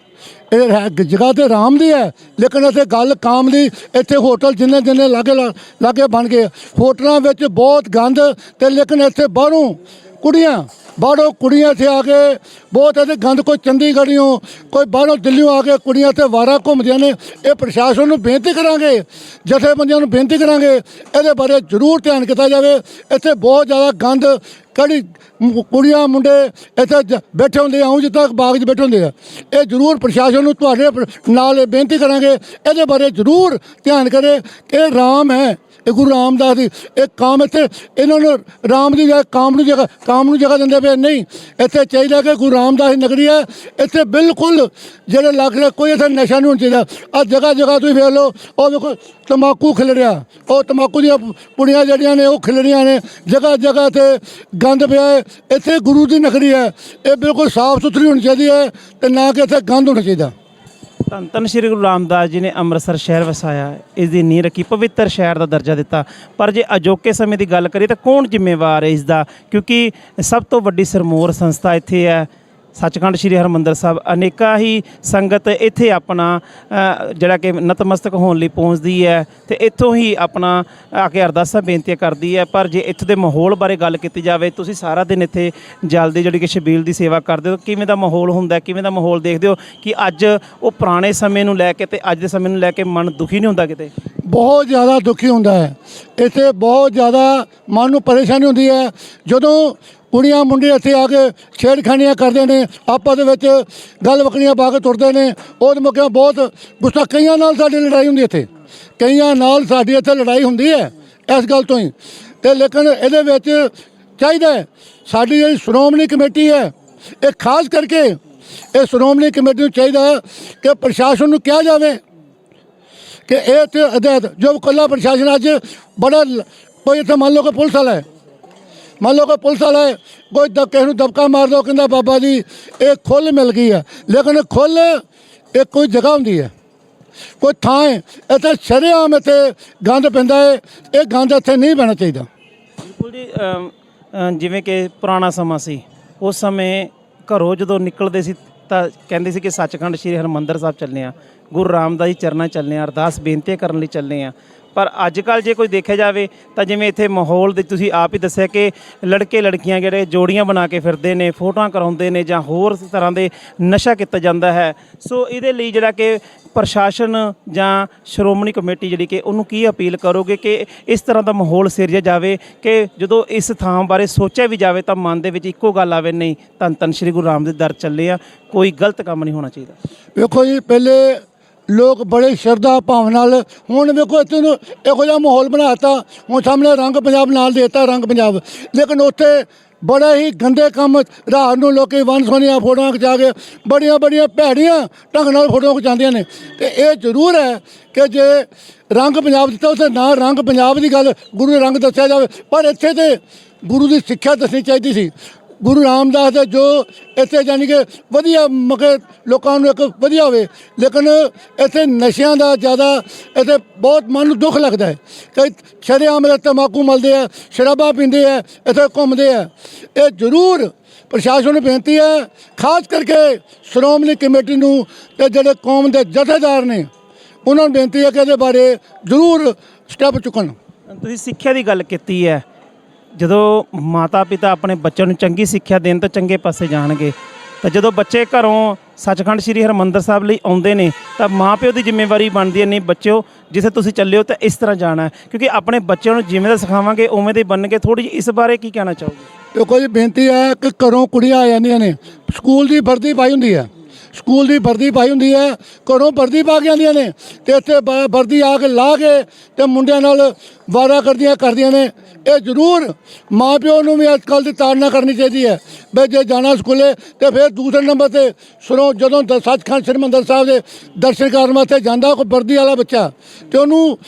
ਇਹ ਹੈ ਜਗ੍ਹਾ ਤੇ ਆਰਾਮ ਦੀ ਹੈ, ਲੇਕਿਨ ਇੱਥੇ ਗੱਲ ਕਾਮ ਦੀ, ਇੱਥੇ ਹੋਟਲ ਜਿੰਨੇ ਜਿੰਨੇ ਲਾਗੇ ਲਾ- ਲਾਗੇ ਬਣ ਗਏ। ਹੋਟਲਾਂ ਵਿੱਚ ਬਹੁਤ ਗੰਦ ਤੇ ਲੇਕਿਨ ਇੱਥੇ ਬਾਹਰੋਂ ਕੁੜੀਆਂ ਬਾਹਰੋਂ ਕੁੜੀਆਂ ਇੱਥੇ ਆ ਕੇ, ਬਹੁਤ ਇਹਦੇ ਗੰਦ, ਕੋਈ ਚੰਡੀਗੜ੍ਹੋਂ ਕੋਈ ਬਾਹਰੋਂ ਦਿੱਲੀੋਂ ਆ ਕੇ ਕੁੜੀਆਂ ਇੱਥੇ ਵਾਰਾ ਘੁੰਮਦੀਆਂ ਨੇ। ਇਹ ਪ੍ਰਸ਼ਾਸਨ ਨੂੰ ਬੇਨਤੀ ਕਰਾਂਗੇ, ਜਥੇਬੰਦੀਆਂ ਨੂੰ ਬੇਨਤੀ ਕਰਾਂਗੇ, ਇਹਦੇ ਬਾਰੇ ਜ਼ਰੂਰ ਧਿਆਨ ਕੀਤਾ ਜਾਵੇ। ਇੱਥੇ ਬਹੁਤ ਜ਼ਿਆਦਾ ਗੰਦ, ਕੜੀ ਕੁੜੀਆਂ, ਮੁੰਡੇ ਇੱਥੇ ਬੈਠੇ ਹੁੰਦੇ ਆ ਉਂਝ ਤੱਕ ਬਾਗ 'ਚ ਬੈਠੇ ਹੁੰਦੇ ਆ। ਇਹ ਜ਼ਰੂਰ ਪ੍ਰਸ਼ਾਸਨ ਨੂੰ ਤੁਹਾਡੇ ਨਾਲ ਬੇਨਤੀ ਕਰਾਂਗੇ, ਇਹਦੇ ਬਾਰੇ ਜ਼ਰੂਰ ਧਿਆਨ ਕਰੇ ਕਿ ਇਹ ਰਾਮ ਹੈ। ਇਹ ਗੁਰੂ ਰਾਮਦਾਸ ਦੀ, ਇਹ ਕਾਮ ਇੱਥੇ, ਇਹਨਾਂ ਨੂੰ ਰਾਮ ਦੀ ਜਗ੍ਹਾ, ਕਾਮ ਨੂੰ ਜਗ੍ਹਾ, ਕਾਮ ਨੂੰ ਜਗ੍ਹਾ ਦਿੰਦੇ ਪਏ ਨਹੀਂ, ਇੱਥੇ ਚਾਹੀਦਾ ਕਿ ਗੁਰੂ ਰਾਮਦਾਸ ਦੀ ਨਗਰੀ ਹੈ। ਇੱਥੇ ਬਿਲਕੁਲ ਜਿਹੜੇ ਲੱਗ ਰਿਹਾ ਕੋਈ ਇੱਥੇ ਨਸ਼ਾ ਨਹੀਂ ਹੋਣਾ ਚਾਹੀਦਾ। ਆ ਜਗ੍ਹਾ ਜਗ੍ਹਾ ਤੁਸੀਂ ਵੇਖ ਲਓ, ਉਹ ਵੇਖੋ, ਤੰਬਾਕੂ ਖਿਲ ਰਿਹਾ। ਉਹ ਤੰਬਾਕੂ ਦੀਆਂ ਪੁੜੀਆਂ ਜਿਹੜੀਆਂ ਨੇ, ਉਹ ਖਿਲ ਰਹੀਆਂ ਨੇ। ਜਗ੍ਹਾ ਜਗ੍ਹਾ ਤੇ ਗੰਦ ਪਿਆ ਹੈ। ਇੱਥੇ ਗੁਰੂ ਦੀ ਨਗਰੀ ਹੈ। ਇਹ ਬਿਲਕੁਲ ਸਾਫ਼ ਸੁਥਰੀ ਹੋਣੀ ਚਾਹੀਦੀ ਹੈ ਤੇ ਨਾ ਕਿ ਇੱਥੇ ਗੰਦ ਹੋਣਾ ਚਾਹੀਦਾ। ਧੰਨ ਧੰਨ ਸ਼੍ਰੀ ਗੁਰੂ ਰਾਮਦਾਸ ਜੀ ਨੇ ਅੰਮ੍ਰਿਤਸਰ ਸ਼ਹਿਰ ਵਸਾਇਆ ਇਸ ਦੀ ਨੀਂਹ ਰੱਖੀ, ਪਵਿੱਤਰ ਸ਼ਹਿਰ ਦਾ ਦਰਜਾ ਦਿੱਤਾ। ਪਰ ਜੇ ਅਜੋਕੇ ਸਮੇਂ ਦੀ ਗੱਲ ਕਰੀਏ ਤਾਂ ਕੌਣ ਜ਼ਿੰਮੇਵਾਰ ਹੈ ਇਸ ਦਾ ਕਿਉਂਕਿ ਸਭ ਤੋਂ ਵੱਡੀ ਸਰਮੋਰ ਸੰਸਥਾ ਇੱਥੇ ਹੈ ਸੱਚਖੰਡ ਸ੍ਰੀ ਹਰਮੰਦਰ ਸਾਹਿਬ ਅਨੇਕਾਂ ਹੀ ਸੰਗਤ ਇੱਥੇ ਆਪਣਾ ਜਿਹੜਾ ਕਿ ਨਤਮਸਤਕ ਹੋਣ ਲਈ ਪਹੁੰਚਦੀ ਹੈ ਤੇ ਇੱਥੋਂ ਹੀ ਆਪਣਾ ਆ ਕੇ ਅਰਦਾਸਾਂ ਬੇਨਤੀਆਂ ਕਰਦੀ ਹੈ। ਪਰ ਜੇ ਇੱਥੇ ਦੇ ਮਾਹੌਲ ਬਾਰੇ ਗੱਲ ਕੀਤੀ ਜਾਵੇ, ਤੁਸੀਂ ਸਾਰਾ ਦਿਨ ਇੱਥੇ ਜਲਦੀ ਜਿਹੜੀ ਕਿ ਸ਼ਬੀਲ ਦੀ ਸੇਵਾ ਕਰਦੇ ਹੋ, ਕਿਵੇਂ ਦਾ ਮਾਹੌਲ ਹੁੰਦਾ ਕਿਵੇਂ ਦਾ ਮਾਹੌਲ ਦੇਖਦੇ ਹੋ ਕਿ ਅੱਜ ਉਹ ਪੁਰਾਣੇ ਸਮੇਂ ਨੂੰ ਲੈ ਕੇ ਤੇ ਅੱਜ ਦੇ ਸਮੇਂ ਨੂੰ ਲੈ ਕੇ ਮਨ ਦੁਖੀ ਨਹੀਂ ਹੁੰਦਾ ਕਿਤੇ? ਬਹੁਤ ਜ਼ਿਆਦਾ ਦੁਖੀ ਹੁੰਦਾ ਹੈ। ਇੱਥੇ ਬਹੁਤ ਜ਼ਿਆਦਾ ਮਨ ਨੂੰ ਪਰੇਸ਼ਾਨੀ ਹੁੰਦੀ ਹੈ। ਜਦੋਂ ਕੁੜੀਆਂ ਮੁੰਡੇ ਇੱਥੇ ਆ ਕੇ ਛੇੜਖਾਨੀਆਂ ਕਰਦੇ ਨੇ, ਆਪਸ ਦੇ ਵਿੱਚ ਗੱਲ ਵਕੜੀਆਂ ਪਾ ਕੇ ਤੁਰਦੇ ਨੇ। ਉਹਦੇ ਮੌਕੇ ਬਹੁਤ ਗੁੱਸਾ, ਕਈਆਂ ਨਾਲ ਸਾਡੀ ਲੜਾਈ ਹੁੰਦੀ ਇੱਥੇ। ਕਈਆਂ ਨਾਲ ਸਾਡੀ ਇੱਥੇ ਲੜਾਈ ਹੁੰਦੀ ਹੈ, ਇਸ ਗੱਲ ਤੋਂ ਹੀ। ਤੇ ਲੇਕਿਨ ਇਹਦੇ ਵਿੱਚ ਚਾਹੀਦਾ ਸਾਡੀ ਜਿਹੜੀ ਸ਼੍ਰੋਮਣੀ ਕਮੇਟੀ ਹੈ, ਇਹ ਖਾਸ ਕਰਕੇ ਇਹ ਸ਼੍ਰੋਮਣੀ ਕਮੇਟੀ ਨੂੰ ਚਾਹੀਦਾ ਕਿ ਪ੍ਰਸ਼ਾਸਨ ਨੂੰ ਕਿਹਾ ਜਾਵੇ ਕਿ ਇਹ ਤੇ ਹਦਾਇਤ ਜੋ ਕੱਲਾ ਪ੍ਰਸ਼ਾਸਨ ਅੱਜ ਬੜਾ ਕੋਈ ਇੱਥੇ ਮੰਨ ਲਓ ਕਿ ਪੁਲਿਸ ਵਾਲਾ ਹੈ ਮੰਨ ਲਓ ਕੋਈ ਪੁਲਿਸ ਵਾਲਾ ਹੈ ਕੋਈ ਦ ਕਿਸੇ ਨੂੰ ਦਬਕਾ ਮਾਰ ਦੋ ਕਹਿੰਦਾ ਬਾਬਾ ਜੀ ਇਹ ਖੁੱਲ ਮਿਲ ਗਈ ਹੈ। ਲੇਕਿਨ ਖੁੱਲ ਇਹ ਕੋਈ ਜਗ੍ਹਾ ਹੁੰਦੀ ਹੈ। ਕੋਈ ਥਾਂ ਹੈ। ਇੱਥੇ ਸ਼ਰੇਆਮ ਇੱਥੇ ਗੰਦ ਪੈਂਦਾ ਹੈ। ਇਹ ਗੰਦ ਇੱਥੇ ਨਹੀਂ ਪੈਣਾ ਚਾਹੀਦਾ। ਬਿਲਕੁਲ ਜੀ ਅਮ, ਅਮ, ਜਿਵੇਂ ਕਿ ਪੁਰਾਣਾ ਸਮਾਂ ਸੀ ਉਸ ਸਮੇਂ ਘਰੋਂ ਜਦੋਂ ਨਿਕਲਦੇ ਸੀ ਤਾਂ ਕਹਿੰਦੇ ਸੀ ਕਿ ਸੱਚਖੰਡ ਸ੍ਰੀ ਹਰਿਮੰਦਰ ਸਾਹਿਬ ਚੱਲੇ ਆ ਗੁਰੂ ਰਾਮਦਾਸ ਜੀ ਚਰਨਾਂ 'ਚ ਚੱਲੇ ਆ ਅਰਦਾਸ ਬੇਨਤੀ ਕਰਨ ਲਈ ਚੱਲੇ ਆ ਪਰ ਅੱਜ ਕੱਲ ਜੇ ਕੋਈ ਦੇਖਿਆ ਜਾਵੇ ਤਾਂ ਜਿਵੇਂ ਇੱਥੇ ਮਾਹੌਲ ਦੇ ਤੁਸੀਂ ਆਪ ਹੀ ਦੱਸਿਆ ਕਿ ਲੜਕੇ ਲੜਕੀਆਂ ਜਿਹੜੇ ਜੋੜੀਆਂ ਬਣਾ ਕੇ ਫਿਰਦੇ ਨੇ, ਫੋਟੋਆਂ ਕਰਾਉਂਦੇ ਨੇ ਜਾਂ ਹੋਰ ਤਰ੍ਹਾਂ ਦੇ ਨਸ਼ਾ ਕੀਤਾ ਜਾਂਦਾ ਹੈ। ਸੋ ਇਹਦੇ ਲਈ ਜਿਹੜਾ ਕਿ ਪ੍ਰਸ਼ਾਸਨ ਜਾਂ ਸ਼੍ਰੋਮਣੀ ਕਮੇਟੀ ਜਿਹੜੀ ਕਿ ਉਹਨੂੰ ਕੀ ਅਪੀਲ ਕਰੋਗੇ ਕਿ ਇਸ ਤਰ੍ਹਾਂ ਦਾ ਮਾਹੌਲ ਸਿਰਜਿਆ ਜਾਵੇ ਕਿ ਜਦੋਂ ਇਸ ਥਾਂ ਬਾਰੇ ਸੋਚਿਆ ਵੀ ਜਾਵੇ ਤਾਂ ਮਨ ਦੇ ਵਿੱਚ ਇੱਕੋ ਗੱਲ ਆਵੇ, ਨਹੀਂ ਧੰਨ ਧੰਨ ਸ੍ਰੀ ਗੁਰੂ ਰਾਮ ਦੇ ਦਰ ਚੱਲੇ ਆ, ਕੋਈ ਗਲਤ ਕੰਮ ਨਹੀਂ ਹੋਣਾ ਚਾਹੀਦਾ। ਵੇਖੋ ਜੀ, ਪਹਿਲੇ ਲੋਕ ਬੜੇ ਸ਼ਰਧਾ ਭਾਵ ਨਾਲ ਹੁਣ ਵੇਖੋ ਇੱਥੇ ਨੂੰ ਇਹੋ ਜਿਹਾ ਮਾਹੌਲ ਬਣਾਤਾ, ਹੁਣ ਸਾਹਮਣੇ ਰੰਗ ਪੰਜਾਬ ਨਾਲ ਦੇਤਾ ਰੰਗ ਪੰਜਾਬ। ਲੇਕਿਨ ਉੱਥੇ ਬੜਾ ਹੀ ਗੰਦੇ ਕੰਮ ਰਾਤ ਨੂੰ ਲੋਕੀ ਵਨ ਸੋਨੀਆਂ ਫੋਟੋਆਂ ਖਿਚਾ ਕੇ ਬੜੀਆਂ ਬੜੀਆਂ ਭੈੜੀਆਂ ਢੰਗ ਨਾਲ ਫੋਟੋਆਂ ਖਿਚਾਉਂਦੀਆਂ ਨੇ। ਤੇ ਇਹ ਜ਼ਰੂਰ ਹੈ ਕਿ ਜੇ ਰੰਗ ਪੰਜਾਬ ਦਿੱਤਾ ਉੱਥੇ, ਨਾ ਰੰਗ ਪੰਜਾਬ ਦੀ ਗੱਲ ਗੁਰੂ ਦੇ ਰੰਗ ਦੱਸਿਆ ਜਾਵੇ, ਪਰ ਇੱਥੇ ਤੇ ਗੁਰੂ ਦੀ ਸਿੱਖਿਆ ਦੱਸਣੀ ਚਾਹੀਦੀ ਸੀ। ਗੁਰੂ ਰਾਮਦਾਸ ਦੇ ਜੋ ਇੱਥੇ ਜਾਨੀ ਕਿ ਵਧੀਆ ਮਗੇ ਲੋਕਾਂ ਨੂੰ ਇੱਕ ਵਧੀਆ ਹੋਵੇ, ਲੇਕਿਨ ਇੱਥੇ ਨਸ਼ਿਆਂ ਦਾ ਜ਼ਿਆਦਾ ਇੱਥੇ ਬਹੁਤ ਮਨ ਨੂੰ ਦੁੱਖ ਲੱਗਦਾ ਹੈ। ਕਈ ਸ਼ਰੇਆਮ ਦੇ ਤਮਾਕੂ ਮਲਦੇ ਆ, ਸ਼ਰਾਬਾਂ ਪੀਂਦੇ ਆ, ਇੱਥੇ ਘੁੰਮਦੇ ਆ। ਇਹ ਜ਼ਰੂਰ ਪ੍ਰਸ਼ਾਸਨ ਨੂੰ ਬੇਨਤੀ ਹੈ, ਖਾਸ ਕਰਕੇ ਸ਼੍ਰੋਮਣੀ ਕਮੇਟੀ ਨੂੰ ਤੇ ਜਿਹੜੇ ਕੌਮ ਦੇ ਜਥੇਦਾਰ ਨੇ, ਉਹਨਾਂ ਨੂੰ ਬੇਨਤੀ ਹੈ ਕਿ ਇਹਦੇ ਬਾਰੇ ਜ਼ਰੂਰ ਸਟੈਪ ਚੁੱਕਣ। ਤੁਸੀਂ ਸਿੱਖਿਆ ਦੀ ਗੱਲ ਕੀਤੀ ਹੈ ਜਦੋਂ ਮਾਤਾ ਪਿਤਾ ਆਪਣੇ ਬੱਚਿਆਂ ਨੂੰ ਚੰਗੀ ਸਿੱਖਿਆ ਦੇਣ ਤਾਂ ਚੰਗੇ ਪਾਸੇ ਜਾਣਗੇ। ਤਾਂ ਜਦੋਂ ਬੱਚੇ ਘਰੋਂ ਸੱਚਖੰਡ ਸ੍ਰੀ ਹਰਮੰਦਰ ਸਾਹਿਬ ਲਈ ਆਉਂਦੇ ਨੇ, ਤਾਂ ਮਾਪਿਓ ਦੀ ਜ਼ਿੰਮੇਵਾਰੀ ਬਣਦੀ ਹੈ, ਨਹੀਂ ਬੱਚਿਓ, ਜਿੱਥੇ ਤੁਸੀਂ ਚੱਲੇ ਹੋ ਤਾਂ ਇਸ ਤਰ੍ਹਾਂ ਜਾਣਾ ਕਿਉਂਕਿ ਆਪਣੇ ਬੱਚਿਆਂ ਨੂੰ ਜਿਵੇਂ ਦਾ ਸਿਖਾਵਾਂਗੇ, ਉਵੇਂ ਦੇ ਬਣਨਗੇ। ਥੋੜੀ ਜਿਹੀ ਇਸ ਬਾਰੇ ਕੀ ਕਹਿਣਾ ਚਾਹੋਗੇ? ਦੇਖੋ ਜੀ, ਬੇਨਤੀ ਹੈ ਕਿ ਘਰੋਂ ਕੁੜੀਆਂ ਆ ਜਾਂਦੀਆਂ ਨੇ। ਸਕੂਲ ਦੀ ਵਰਦੀ ਪਾਈ ਹੁੰਦੀ ਹੈ। ਸਕੂਲ ਦੀ ਵਰਦੀ ਪਾਈ ਹੁੰਦੀ ਹੈ, ਘਰੋਂ ਵਰਦੀ ਪਾ ਕੇ ਆਉਂਦੀਆਂ ਨੇ ਤੇ ਇੱਥੇ ਬ- ਵਰਦੀ ਆ ਕੇ ਲਾ ਕੇ ਤੇ ਮੁੰਡਿਆਂ ਨਾਲ ਵਾਰਾ ਕਰਦੀਆਂ ਕਰਦੀਆਂ ਨੇ। ਇਹ ਜ਼ਰੂਰ ਮਾਪਿਓ ਨੂੰ ਵੀ ਅੱਜ ਕੱਲ੍ਹ ਦੀ ਤਾੜਨਾ ਕਰਨੀ ਚਾਹੀਦੀ ਹੈ। ਵੀ ਜੇ ਜਾਣਾ ਸਕੂਲੇ ਤੇ ਫਿਰ ਦੂਸਰੇ ਨੰਬਰ ਤੇ ਸੁਣੋ, ਜਦੋਂ ਦ- ਸੱਚਖੰਡ ਸ੍ਰੀ ਮੰਦਰ ਸਾਹਿਬ ਦੇ ਦਰਸ਼ਨ ਕਰਨ ਵਾਸਤੇ ਜਾਂਦਾ ਕੋਈ ਵਰਦੀ ਵਾਲਾ ਬੱਚਾ ਤੇ ਉਹਨੂੰ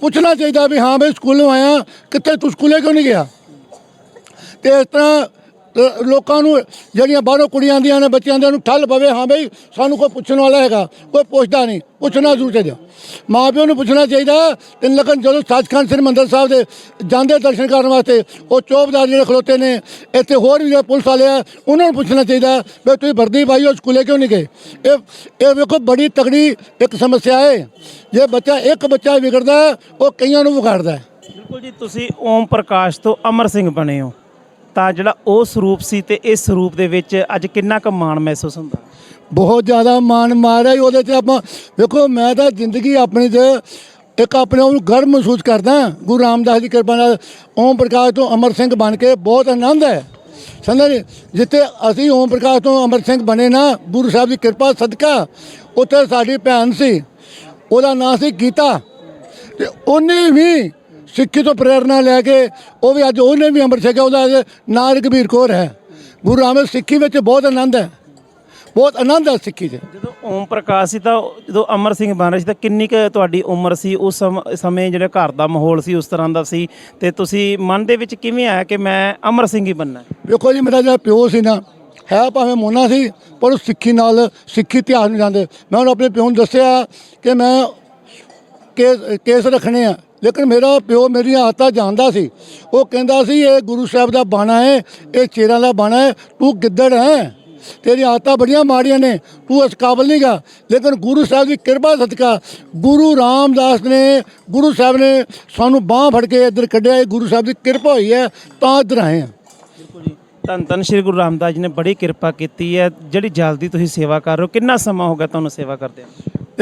ਪੁੱਛਣਾ ਚਾਹੀਦਾ ਵੀ ਹਾਂ ਬਈ ਸਕੂਲੋਂ ਆਇਆ, ਕਿੱਥੇ ਤੂੰ ਸਕੂਲੇ ਕਿਉਂ ਨਹੀਂ ਗਿਆ? ਤੇ ਇਸ ਤਰ੍ਹਾਂ ਤੇ ਲੋਕਾਂ ਨੂੰ ਜਿਹੜੀਆਂ ਬਾਹਰੋਂ ਕੁੜੀਆਂ ਆਉਂਦੀਆਂ ਨੇ ਬੱਚਿਆਂ ਦੇ ਨੂੰ ਠੱਲ ਪਵੇ, ਹਾਂ ਬਈ ਸਾਨੂੰ ਕੋਈ ਪੁੱਛਣ ਵਾਲਾ ਹੈਗਾ, ਕੋਈ ਪੁੱਛਦਾ ਨਹੀਂ, ਪੁੱਛਣਾ ਜ਼ਰੂਰ ਚਾਹੀਦਾ। ਮਾਂ ਪਿਓ ਨੂੰ ਪੁੱਛਣਾ ਚਾਹੀਦਾ ਤੇ ਲੇਕਿਨ ਜਦੋਂ ਸੱਚਖੰਡ ਸ੍ਰੀ ਮੰਦਰ ਸਾਹਿਬ ਦੇ ਜਾਂਦੇ ਦਰਸ਼ਨ ਕਰਨ ਵਾਸਤੇ, ਉਹ ਚੌਬਦਾਰ ਜਿਹੜੇ ਖਲੋਤੇ ਨੇ, ਇੱਥੇ ਹੋਰ ਵੀ ਜਿਹੜੇ ਪੁਲਿਸ ਵਾਲੇ ਆ, ਉਹਨਾਂ ਨੂੰ ਪੁੱਛਣਾ ਚਾਹੀਦਾ ਵੀ ਤੁਸੀਂ ਵਰਦੀ ਪਾਈ ਹੋ, ਸਕੂਲੇ ਕਿਉਂ ਨਹੀਂ ਗਏ? ਇਹ ਇਹ ਵੇਖੋ ਬੜੀ ਤਗੜੀ ਇੱਕ ਸਮੱਸਿਆ ਹੈ ਜੇ ਬੱਚਾ ਇੱਕ ਬੱਚਾ ਵਿਗੜਦਾ, ਉਹ ਕਈਆਂ ਨੂੰ ਵਿਗਾੜਦਾ ਬਿਲਕੁਲ ਜੀ, ਤੁਸੀਂ ਓਮ ਪ੍ਰਕਾਸ਼ ਤੋਂ ਅਮਰ ਸਿੰਘ ਬਣੇ ਹੋ। ਤਾਂ ਜਿਹੜਾ ਉਹ ਸਰੂਪ ਸੀ ਤੇ ਇਸ ਸਰੂਪ ਦੇ ਵਿੱਚ ਅੱਜ ਕਿੰਨਾ ਕੁ ਮਾਣ ਮਹਿਸੂਸ ਹੁੰਦਾ? ਬਹੁਤ ਜ਼ਿਆਦਾ ਮਾਣ ਮਾਰਿਆ ਜੀ ਉਹਦੇ ਤੇ ਆਪਾਂ ਵੇਖੋ, ਮੈਂ ਤਾਂ ਜ਼ਿੰਦਗੀ ਆਪਣੀ 'ਚ ਇੱਕ ਆਪਣੇ ਆਪ ਨੂੰ ਗਰਵ ਮਹਿਸੂਸ ਕਰਦਾ ਗੁਰੂ ਰਾਮਦਾਸ ਦੀ ਕਿਰਪਾ ਨਾਲ ਓਮ ਪ੍ਰਕਾਸ਼ ਤੋਂ ਅਮਰ ਸਿੰਘ ਬਣ ਕੇ ਬਹੁਤ ਆਨੰਦ ਹੈ। ਸਮਝਦੇ ਜੀ, ਜਿੱਥੇ ਅਸੀਂ ਓਮ ਪ੍ਰਕਾਸ਼ ਤੋਂ ਅਮਰ ਸਿੰਘ ਬਣੇ ਨਾ, ਗੁਰੂ ਸਾਹਿਬ ਦੀ ਕਿਰਪਾ, ਸਦਕਾ, ਉੱਥੇ ਸਾਡੀ ਭੈਣ ਸੀ, ਉਹਦਾ ਨਾਂ ਸੀ ਗੀਤਾ। ਤੇ ਉਹਨੇ ਵੀ ਸਿੱਖੀ ਤੋਂ ਪ੍ਰੇਰਣਾ ਲੈ ਕੇ ਉਹ ਵੀ ਅੱਜ ਉਹਨੇ ਵੀ ਅੰਮ੍ਰਿਤ ਛਕਿਆ ਉਹਦਾ ਨਾਂ ਰਘਬੀਰ ਕੌਰ ਹੈ। ਗੁਰੂ ਰਾਮਦਾਸ ਸਿੱਖੀ ਵਿੱਚ ਬਹੁਤ ਆਨੰਦ ਹੈ। ਬਹੁਤ ਆਨੰਦ ਹੈ ਸਿੱਖੀ 'ਚ। ਜਦੋਂ ਓਮ ਪ੍ਰਕਾਸ਼ ਸੀ ਤਾਂ ਜਦੋਂ ਅਮਰ ਸਿੰਘ ਬਣ ਰਹੇ ਸੀ ਤਾਂ ਕਿੰਨੀ ਕੁ ਤੁਹਾਡੀ ਉਮਰ ਸੀ? ਉਸ ਸਮ- ਜਿਹੜਾ ਘਰ ਦਾ ਮਾਹੌਲ ਸੀ ਉਸ ਤਰ੍ਹਾਂ ਦਾ ਸੀ। ਤੇ ਤੁਸੀਂ ਮਨ ਦੇ ਵਿੱਚ ਕਿਵੇਂ ਆਇਆ ਕਿ ਮੈਂ ਅਮਰ ਸਿੰਘ ਹੀ ਬਣਨਾ ਹੈ? ਵੇਖੋ ਜੀ ਮੇਰਾ ਜਿਹੜਾ ਪਿਓ ਸੀ ਨਾ ਹੈ ਭਾਵੇਂ ਮੋਨਾ ਸੀ ਪਰ ਉਹ ਸਿੱਖੀ ਨਾਲ ਸਿੱਖੀ ਇਤਿਹਾਸ ਨੂੰ ਜਾਂਦੇ ਮੈਂ ਉਹਨੂੰ ਆਪਣੇ ਪਿਓ ਨੂੰ ਦੱਸਿਆ ਕਿ ਮੈਂ ਕੇਸ ਰੱਖਣੇ ਆ। ਲੇਕਿਨ ਮੇਰਾ ਪਿਓ ਮੇਰੀਆਂ ਆਦਤਾਂ ਜਾਣਦਾ ਸੀ। ਉਹ ਕਹਿੰਦਾ ਸੀ ਇਹ ਗੁਰੂ ਸਾਹਿਬ ਦਾ ਬਾਣਾ ਹੈ ਇਹ ਚੇਰਾਂ ਦਾ ਬਾਣਾ ਹੈ ਤੂੰ ਗਿੱਦੜ ਹੈ। ਤੇਰੀ ਆਦਤਾਂ ਬੜੀਆਂ ਮਾੜੀਆਂ ਨੇ ਤੂੰ ਇਸ ਕਾਬਲ ਨਹੀਂਗਾ ਲੇਕਿਨ ਗੁਰੂ ਸਾਹਿਬ ਦੀ ਕਿਰਪਾ ਸਦਕਾ ਗੁਰੂ ਰਾਮਦਾਸ ਨੇ ਗੁਰੂ ਸਾਹਿਬ ਨੇ ਸਾਨੂੰ ਬਾਹ ਫੜ ਕੇ ਇੱਧਰ ਕੱਢਿਆ ਇਹ ਗੁਰੂ ਸਾਹਿਬ ਦੀ ਕਿਰਪਾ ਹੋਈ ਹੈ ਤਾਂ ਇੱਧਰ ਆਏ ਹਾਂ। ਜੀ। ਧੰਨ ਧੰਨ ਸ਼੍ਰੀ ਗੁਰੂ ਰਾਮਦਾਸ ਜੀ ਨੇ ਬੜੀ ਕਿਰਪਾ ਕੀਤੀ ਹੈ। ਜਿਹੜੀ ਜਲਦੀ ਤੁਸੀਂ ਸੇਵਾ ਕਰ ਰਹੇ ਹੋ ਕਿੰਨਾ ਸਮਾਂ ਹੋ ਗਿਆ ਤੁਹਾਨੂੰ ਸੇਵਾ ਕਰਦੇ ਆ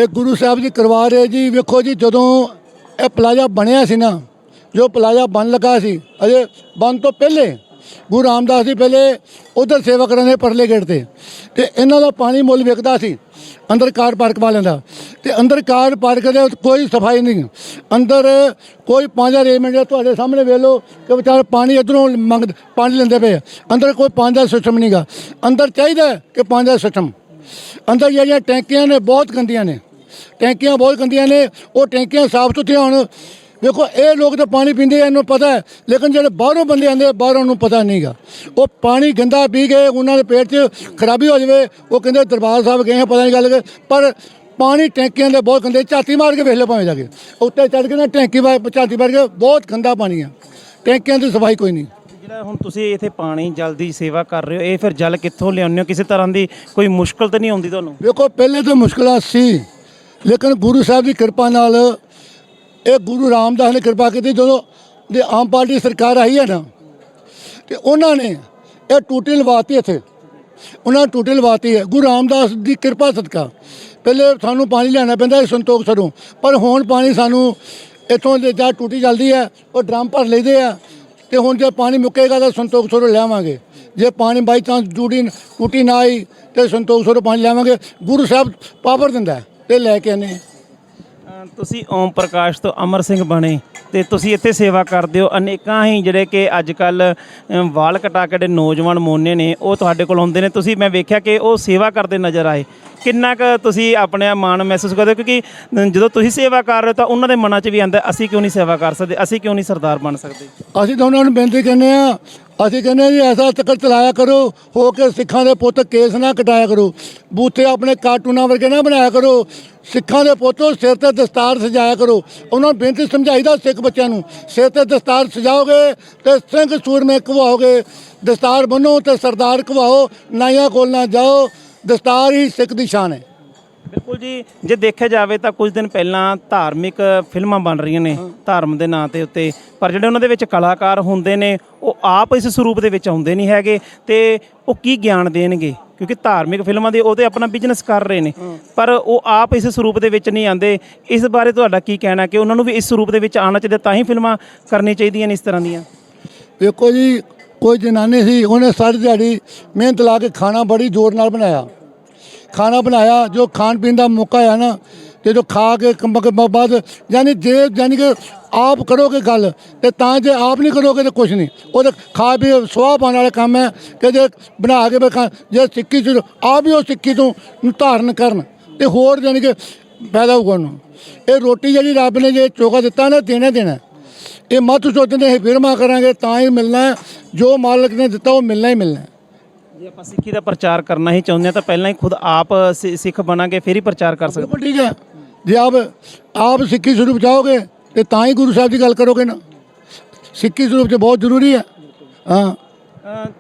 ਇਹ ਗੁਰੂ ਸਾਹਿਬ ਦੀ ਕਰਵਾ ਰਹੇ ਜੀ ਵੇਖੋ ਜੀ ਜਦੋਂ ਇਹ ਪਲਾਜ਼ਾ ਬਣਿਆ ਸੀ ਨਾ, ਜੋ ਪਲਾਜ਼ਾ ਬਣ ਲੱਗਾ ਸੀ, ਅਜੇ ਬਣ ਤੋਂ ਪਹਿਲੇ, ਗੁਰੂ ਰਾਮਦਾਸ ਜੀ ਪਹਿਲੇ ਉਧਰ ਸੇਵਾ ਕਰਨ ਦੇ ਪਰਲੇ ਗੇਟ ਤੇ ਤੇ ਇਹਨਾਂ ਦਾ ਪਾਣੀ ਮੁੱਲ ਵਿਕਦਾ ਸੀ, ਅੰਦਰ ਕਾਰ ਪਾਰਕ ਵਾਲਿਆਂ ਦਾ, ਤੇ ਅੰਦਰ ਕਾਰ ਪਾਰਕ ਦੇ ਕੋਈ ਸਫ਼ਾਈ ਨਹੀਂ, ਅੰਦਰ ਕੋਈ ਪੰਜ ਅਰੇਂਜਮੈਂਟ ਹੈ ਤੁਹਾਡੇ ਸਾਹਮਣੇ ਵੇਖ ਲਓ ਕਿ ਵਿਚਾਰ ਪਾਣੀ ਇਧਰੋਂ ਮੰਗ, ਪਾਣੀ ਲੈਂਦੇ ਪਏ ਅੰਦਰ ਕੋਈ ਪਾਣੀ ਦਾ ਸਿਸਟਮ ਨਹੀਂਗਾ ਅੰਦਰ ਚਾਹੀਦਾ ਕਿ ਪਾਣੀ ਦਾ ਸਿਸਟਮ ਅੰਦਰ ਜਿਹੜੀਆਂ ਟੈਂਕੀਆਂ ਨੇ ਬਹੁਤ ਗੰਦੀਆਂ ਨੇ ਟੈਂਕੀਆਂ ਬਹੁਤ ਗੰਦੀਆਂ ਨੇ ਉਹ ਟੈਂਕੀਆਂ ਸਾਫ਼ ਸੁਥਰੀਆਂ ਹੋਣ। ਵੇਖੋ ਇਹ ਲੋਕ ਤਾਂ ਪਾਣੀ ਪੀਂਦੇ ਆ ਇਹਨੂੰ ਪਤਾ ਹੈ ਲੇਕਿਨ ਜਿਹੜੇ ਬਾਹਰੋਂ ਬੰਦੇ ਆਉਂਦੇ ਆ, ਬਾਹਰੋਂ ਨੂੰ ਪਤਾ ਨਹੀਂਗਾ ਉਹ ਪਾਣੀ ਗੰਦਾ ਪੀ ਕੇ ਉਹਨਾਂ ਦੇ ਪੇਟ 'ਚ ਖਰਾਬੀ ਹੋ ਜਾਵੇ ਉਹ ਕਹਿੰਦੇ ਦਰਬਾਰ ਸਾਹਿਬ ਗਏ ਆ ਪਤਾ ਨਹੀਂ ਗੱਲ ਕਿ ਪਰ ਪਾਣੀ ਟੈਂਕੀਆਂ ਦੇ ਬਹੁਤ ਗੰਦੇ ਝਾਤੀ ਮਾਰ ਕੇ ਵੇਖ ਲਓ ਭਾਵੇਂ ਜਾ ਕੇ। ਉੱਤੇ ਚੜ ਕੇ ਨਾ ਟੈਂਕੀ ਵਾ ਝਾਤੀ ਮਾਰ ਕੇ ਬਹੁਤ ਗੰਦਾ ਪਾਣੀ ਆ। ਟੈਂਕੀਆਂ ਦੀ ਸਫ਼ਾਈ ਕੋਈ ਨਹੀਂ। ਜਿਹੜਾ ਹੁਣ ਤੁਸੀਂ ਇੱਥੇ ਪਾਣੀ ਜਲ ਦੀ ਸੇਵਾ ਕਰ ਰਹੇ ਹੋ ਇਹ ਫਿਰ ਜਲ ਕਿੱਥੋਂ ਲਿਆਉਂਦੇ ਹੋ? ਕਿਸੇ ਤਰ੍ਹਾਂ ਦੀ ਕੋਈ ਮੁਸ਼ਕਲ ਤਾਂ ਨਹੀਂ ਆਉਂਦੀ ਤੁਹਾਨੂੰ? ਵੇਖੋ ਪਹਿਲੇ ਤਾਂ ਮੁਸ਼ਕਲਾਂ ਸੀ। ਲੇਕਿਨ ਗੁਰੂ ਸਾਹਿਬ ਦੀ ਕਿਰਪਾ ਨਾਲ ਇਹ ਗੁਰੂ ਰਾਮਦਾਸ ਨੇ ਕਿਰਪਾ ਕੀਤੀ, ਜਦੋਂ ਦੇ ਆਮ ਪਾਰਟੀ ਸਰਕਾਰ ਆਈ ਹੈ ਨਾ, ਤੇ ਉਹਨਾਂ ਨੇ ਇਹ ਟੂਟੀ ਲਵਾਤੀ ਇੱਥੇ। ਉਹਨਾਂ ਨੇ ਟੂਟੀ ਲਵਾਤੀ ਹੈ। ਗੁਰੂ ਰਾਮਦਾਸ ਦੀ ਕਿਰਪਾ ਸਦਕਾ। ਪਹਿਲੇ ਸਾਨੂੰ ਪਾਣੀ ਲਿਆਉਣਾ ਪੈਂਦਾ ਸੰਤੋਖ ਸਰੋਂ, ਪਰ ਹੁਣ ਪਾਣੀ ਸਾਨੂੰ ਇੱਥੋਂ ਦੇ ਜਾਂ ਟੂਟੀ ਚੱਲਦੀ ਹੈ, ਉਹ ਡਰਮ ਭਰ ਲਈਦੇ ਆ, ਤੇ ਹੁਣ ਜੇ ਪਾਣੀ ਮੁੱਕੇਗਾ ਤਾਂ ਸੰਤੋਖ ਸਰੋਂ ਲੈਵਾਂਗੇ ਜੇ ਪਾਣੀ ਬਾਈ ਚਾਂਸ ਟੂਟੀ ਟੂਟੀ ਨਾ ਆਈ, ਤੇ ਸੰਤੋਖ ਸਰੋਂ ਪਾਣੀ ਲੈਵਾਂਗੇ ਗੁਰੂ ਸਾਹਿਬ ਪਾਵਰ ਦਿੰਦਾ ਤੇ ਲੈ ਕੇ ਆਨੇ ਤੁਸੀਂ ਓਮ ਪ੍ਰਕਾਸ਼ ਤੋਂ ਅਮਰ ਸਿੰਘ ਬਣੇ ਤੇ ਤੁਸੀਂ ਇੱਥੇ ਸੇਵਾ ਕਰਦੇ ਹੋ। ਅਨੇਕਾਂ ਹੀ ਜਿਹੜੇ ਕਿ ਅੱਜ ਕੱਲ ਵਾਲ ਕਟਾ ਕੇ ਜਿਹੜੇ ਨੌਜਵਾਨ ਮੋਨੇ ਨੇ, ਉਹ ਤੁਹਾਡੇ ਕੋਲ ਆਉਂਦੇ ਨੇ। ਤੁਸੀਂ, ਮੈਂ ਵੇਖਿਆ ਕਿ ਉਹ ਸੇਵਾ ਕਰਦੇ ਨਜ਼ਰ ਆਏ। ਕਿੰਨਾ ਕੁ ਤੁਸੀਂ ਆਪਣੇ ਮਾਣ ਮਹਿਸੂਸ ਕਰਦੇ ਹੋ? ਕਿਉਂਕਿ ਜਦੋਂ ਤੁਸੀਂ ਸੇਵਾ ਕਰ ਰਹੇ ਹੋ ਤਾਂ ਉਹਨਾਂ ਦੇ ਮਨਾਂ 'ਚ ਵੀ ਆਉਂਦਾ, ਅਸੀਂ ਕਿਉਂ ਨਹੀਂ ਸੇਵਾ ਕਰ ਸਕਦੇ? ਅਸੀਂ ਕਿਉਂ ਨਹੀਂ ਸਰਦਾਰ ਬਣ ਸਕਦੇ? ਅਸੀਂ ਤਾਂ ਉਹਨਾਂ ਨੂੰ ਬੇਨਤੀ ਕਰਨੇ ਆ, ਅਸੀਂ ਕਹਿੰਦੇ ਹਾਂ ਜੀ, ਐਸਾ ਤਕਰ ਚਲਾਇਆ ਕਰੋ, ਹੋ ਕੇ ਸਿੱਖਾਂ ਦੇ ਪੁੱਤ ਕੇਸ ਨਾ ਕਟਾਇਆ ਕਰੋ। ਬੂਥੇ ਆਪਣੇ ਕਾਰਟੂਨਾਂ ਵਰਗੇ ਨਾ ਬਣਾਇਆ ਕਰੋ। ਸਿੱਖਾਂ ਦੇ ਪੁੱਤੋ ਸਿਰ ਤੇ ਦਸਤਾਰ ਸਜਾਇਆ ਕਰੋ। ਉਹਨਾਂ ਨੂੰ ਬੇਨਤੀ ਸਮਝਾਈਦਾ ਸਿੱਖ ਬੱਚਿਆਂ ਨੂੰ, ਸਿਰ ਤੇ ਦਸਤਾਰ ਸਜਾਓਗੇ ਤੇ ਸਿੰਘ ਸੂਰਮੇ ਘਵਾਓਗੇ ਦਸਤਾਰ ਬੰਨੋ ਤੇ ਸਰਦਾਰ ਘਵਾਓ ਨਾਈਆਂ ਕੋਲ ਨਾ ਜਾਓ। ਦਸਤਾਰ ਹੀ ਸਿੱਖ ਦੀ ਸ਼ਾਨ ਹੈ। ਬਿਲਕੁਲ ਜੀ ਜੇ ਦੇਖਿਆ ਜਾਵੇ ਤਾਂ ਕੁਝ ਦਿਨ ਪਹਿਲਾਂ ਧਾਰਮਿਕ ਫਿਲਮਾਂ ਬਣ ਰਹੀਆਂ ਨੇ ਧਰਮ ਦੇ ਨਾਂ ਤੇ ਉੱਤੇ। ਪਰ ਜਿਹੜੇ ਉਹਨਾਂ ਦੇ ਵਿੱਚ ਕਲਾਕਾਰ ਹੁੰਦੇ ਨੇ ਉਹ ਆਪ ਇਸ ਸਰੂਪ ਦੇ ਵਿੱਚ ਆਉਂਦੇ ਨਹੀਂ ਹੈਗੇ ਤੇ ਉਹ ਕੀ ਗਿਆਨ ਦੇਣਗੇ? ਕਿਉਂਕਿ ਧਾਰਮਿਕ ਫਿਲਮਾਂ ਦੇ ਉਹਦੇ ਆਪਣਾ ਬਿਜ਼ਨਸ ਕਰ ਰਹੇ ਨੇ। ਪਰ ਉਹ ਆਪ ਇਸ ਸਰੂਪ ਦੇ ਵਿੱਚ ਨਹੀਂ ਆਉਂਦੇ। ਇਸ ਬਾਰੇ ਤੁਹਾਡਾ ਕੀ ਕਹਿਣਾ ਕਿ ਉਹਨਾਂ ਨੂੰ ਵੀ ਇਸ ਸਰੂਪ ਦੇ ਵਿੱਚ ਆਉਣਾ ਚਾਹੀਦਾ ਤਾਂ ਹੀ ਫਿਲਮਾਂ ਕਰਨੀ ਚਾਹੀਦੀਆਂ ਨੇ ਇਸ ਤਰ੍ਹਾਂ ਦੀਆਂ? ਵੇਖੋ ਜੀ ਕੋਈ ਜਨਾਨੀ ਸੀ ਉਹਨੇ ਸਾਰੀ ਦਿਹਾੜੀ ਮਿਹਨਤ ਲਾ ਕੇ ਖਾਣਾ ਬੜੀ ਜ਼ੋਰ ਨਾਲ ਬਣਾਇਆ। ਖਾਣਾ ਬਣਾਇਆ, ਜੋ ਖਾਣ ਪੀਣ ਦਾ ਮੌਕਾ ਆ ਨਾ, ਤੇ ਜੋ ਖਾ ਕੇ ਕੰਮ ਕੇ ਬਾਅਦ ਯਾਨੀ ਜੇ, ਯਾਨੀ ਕਿ ਆਪ ਕਰੋਗੇ ਗੱਲ, ਤੇ ਤਾਂ ਜੇ ਆਪ ਨਹੀਂ ਕਰੋਗੇ ਤੇ ਕੁਝ ਨਹੀਂ। ਉਹ ਤਾਂ ਖਾ ਪੀ ਸੁਆਹ ਪਾਉਣ ਵਾਲਾ ਕੰਮ ਹੈ ਕਿ ਜੇ ਬਣਾ ਕੇ ਬਖਾ ਜੇ ਸਿੱਕੀ ਚ, ਆਪ ਹੀ ਉਹ ਸਿੱਕੀ ਤੋਂ ਧਾਰਨ ਕਰਨ, ਤੇ ਹੋਰ ਯਾਨੀ ਕਿ ਪੈਦਾ ਹੋਊਗਾ ਉਹਨੂੰ। ਇਹ ਰੋਟੀ ਜਿਹੜੀ ਰੱਬ ਨੇ ਜੇ ਚੋਗਾ ਦਿੱਤਾ ਨਾ, ਦੇਣਾ ਦੇਣਾ ਇਹ ਮਤ ਸੋਚਦੇ ਅਸੀਂ ਫਿਰਮਾ ਕਰਾਂਗੇ, ਤਾਂ ਹੀ ਮਿਲਣਾ ਜੋ ਮਾਲਕ ਨੇ ਦਿੱਤਾ, ਉਹ ਮਿਲਣਾ ਹੀ ਮਿਲਣਾ ਜੇ ਆਪਾਂ ਸਿੱਖੀ ਦਾ ਪ੍ਰਚਾਰ ਕਰਨਾ ਹੀ ਚਾਹੁੰਦੇ ਹਾਂ ਤਾਂ ਪਹਿਲਾਂ ਹੀ ਖੁਦ ਆਪ ਸਿ- ਸਿੱਖ ਬਣਾਂਗੇ ਫਿਰ ਹੀ ਪ੍ਰਚਾਰ ਕਰ ਸਕਦੇ ਬਿਲਕੁਲ ਠੀਕ ਹੈ। ਜੇ ਆਪ ਆਪ ਸਿੱਖੀ ਸਰੂਪ ਚਾਹੋਗੇ ਤੇ ਤਾਂ ਹੀ ਗੁਰੂ ਸਾਹਿਬ ਦੀ ਗੱਲ ਕਰੋਗੇ ਨਾ। ਸਿੱਖੀ ਸਰੂਪ ਚ ਬਹੁਤ ਜ਼ਰੂਰੀ ਹੈ। ਹਾਂ।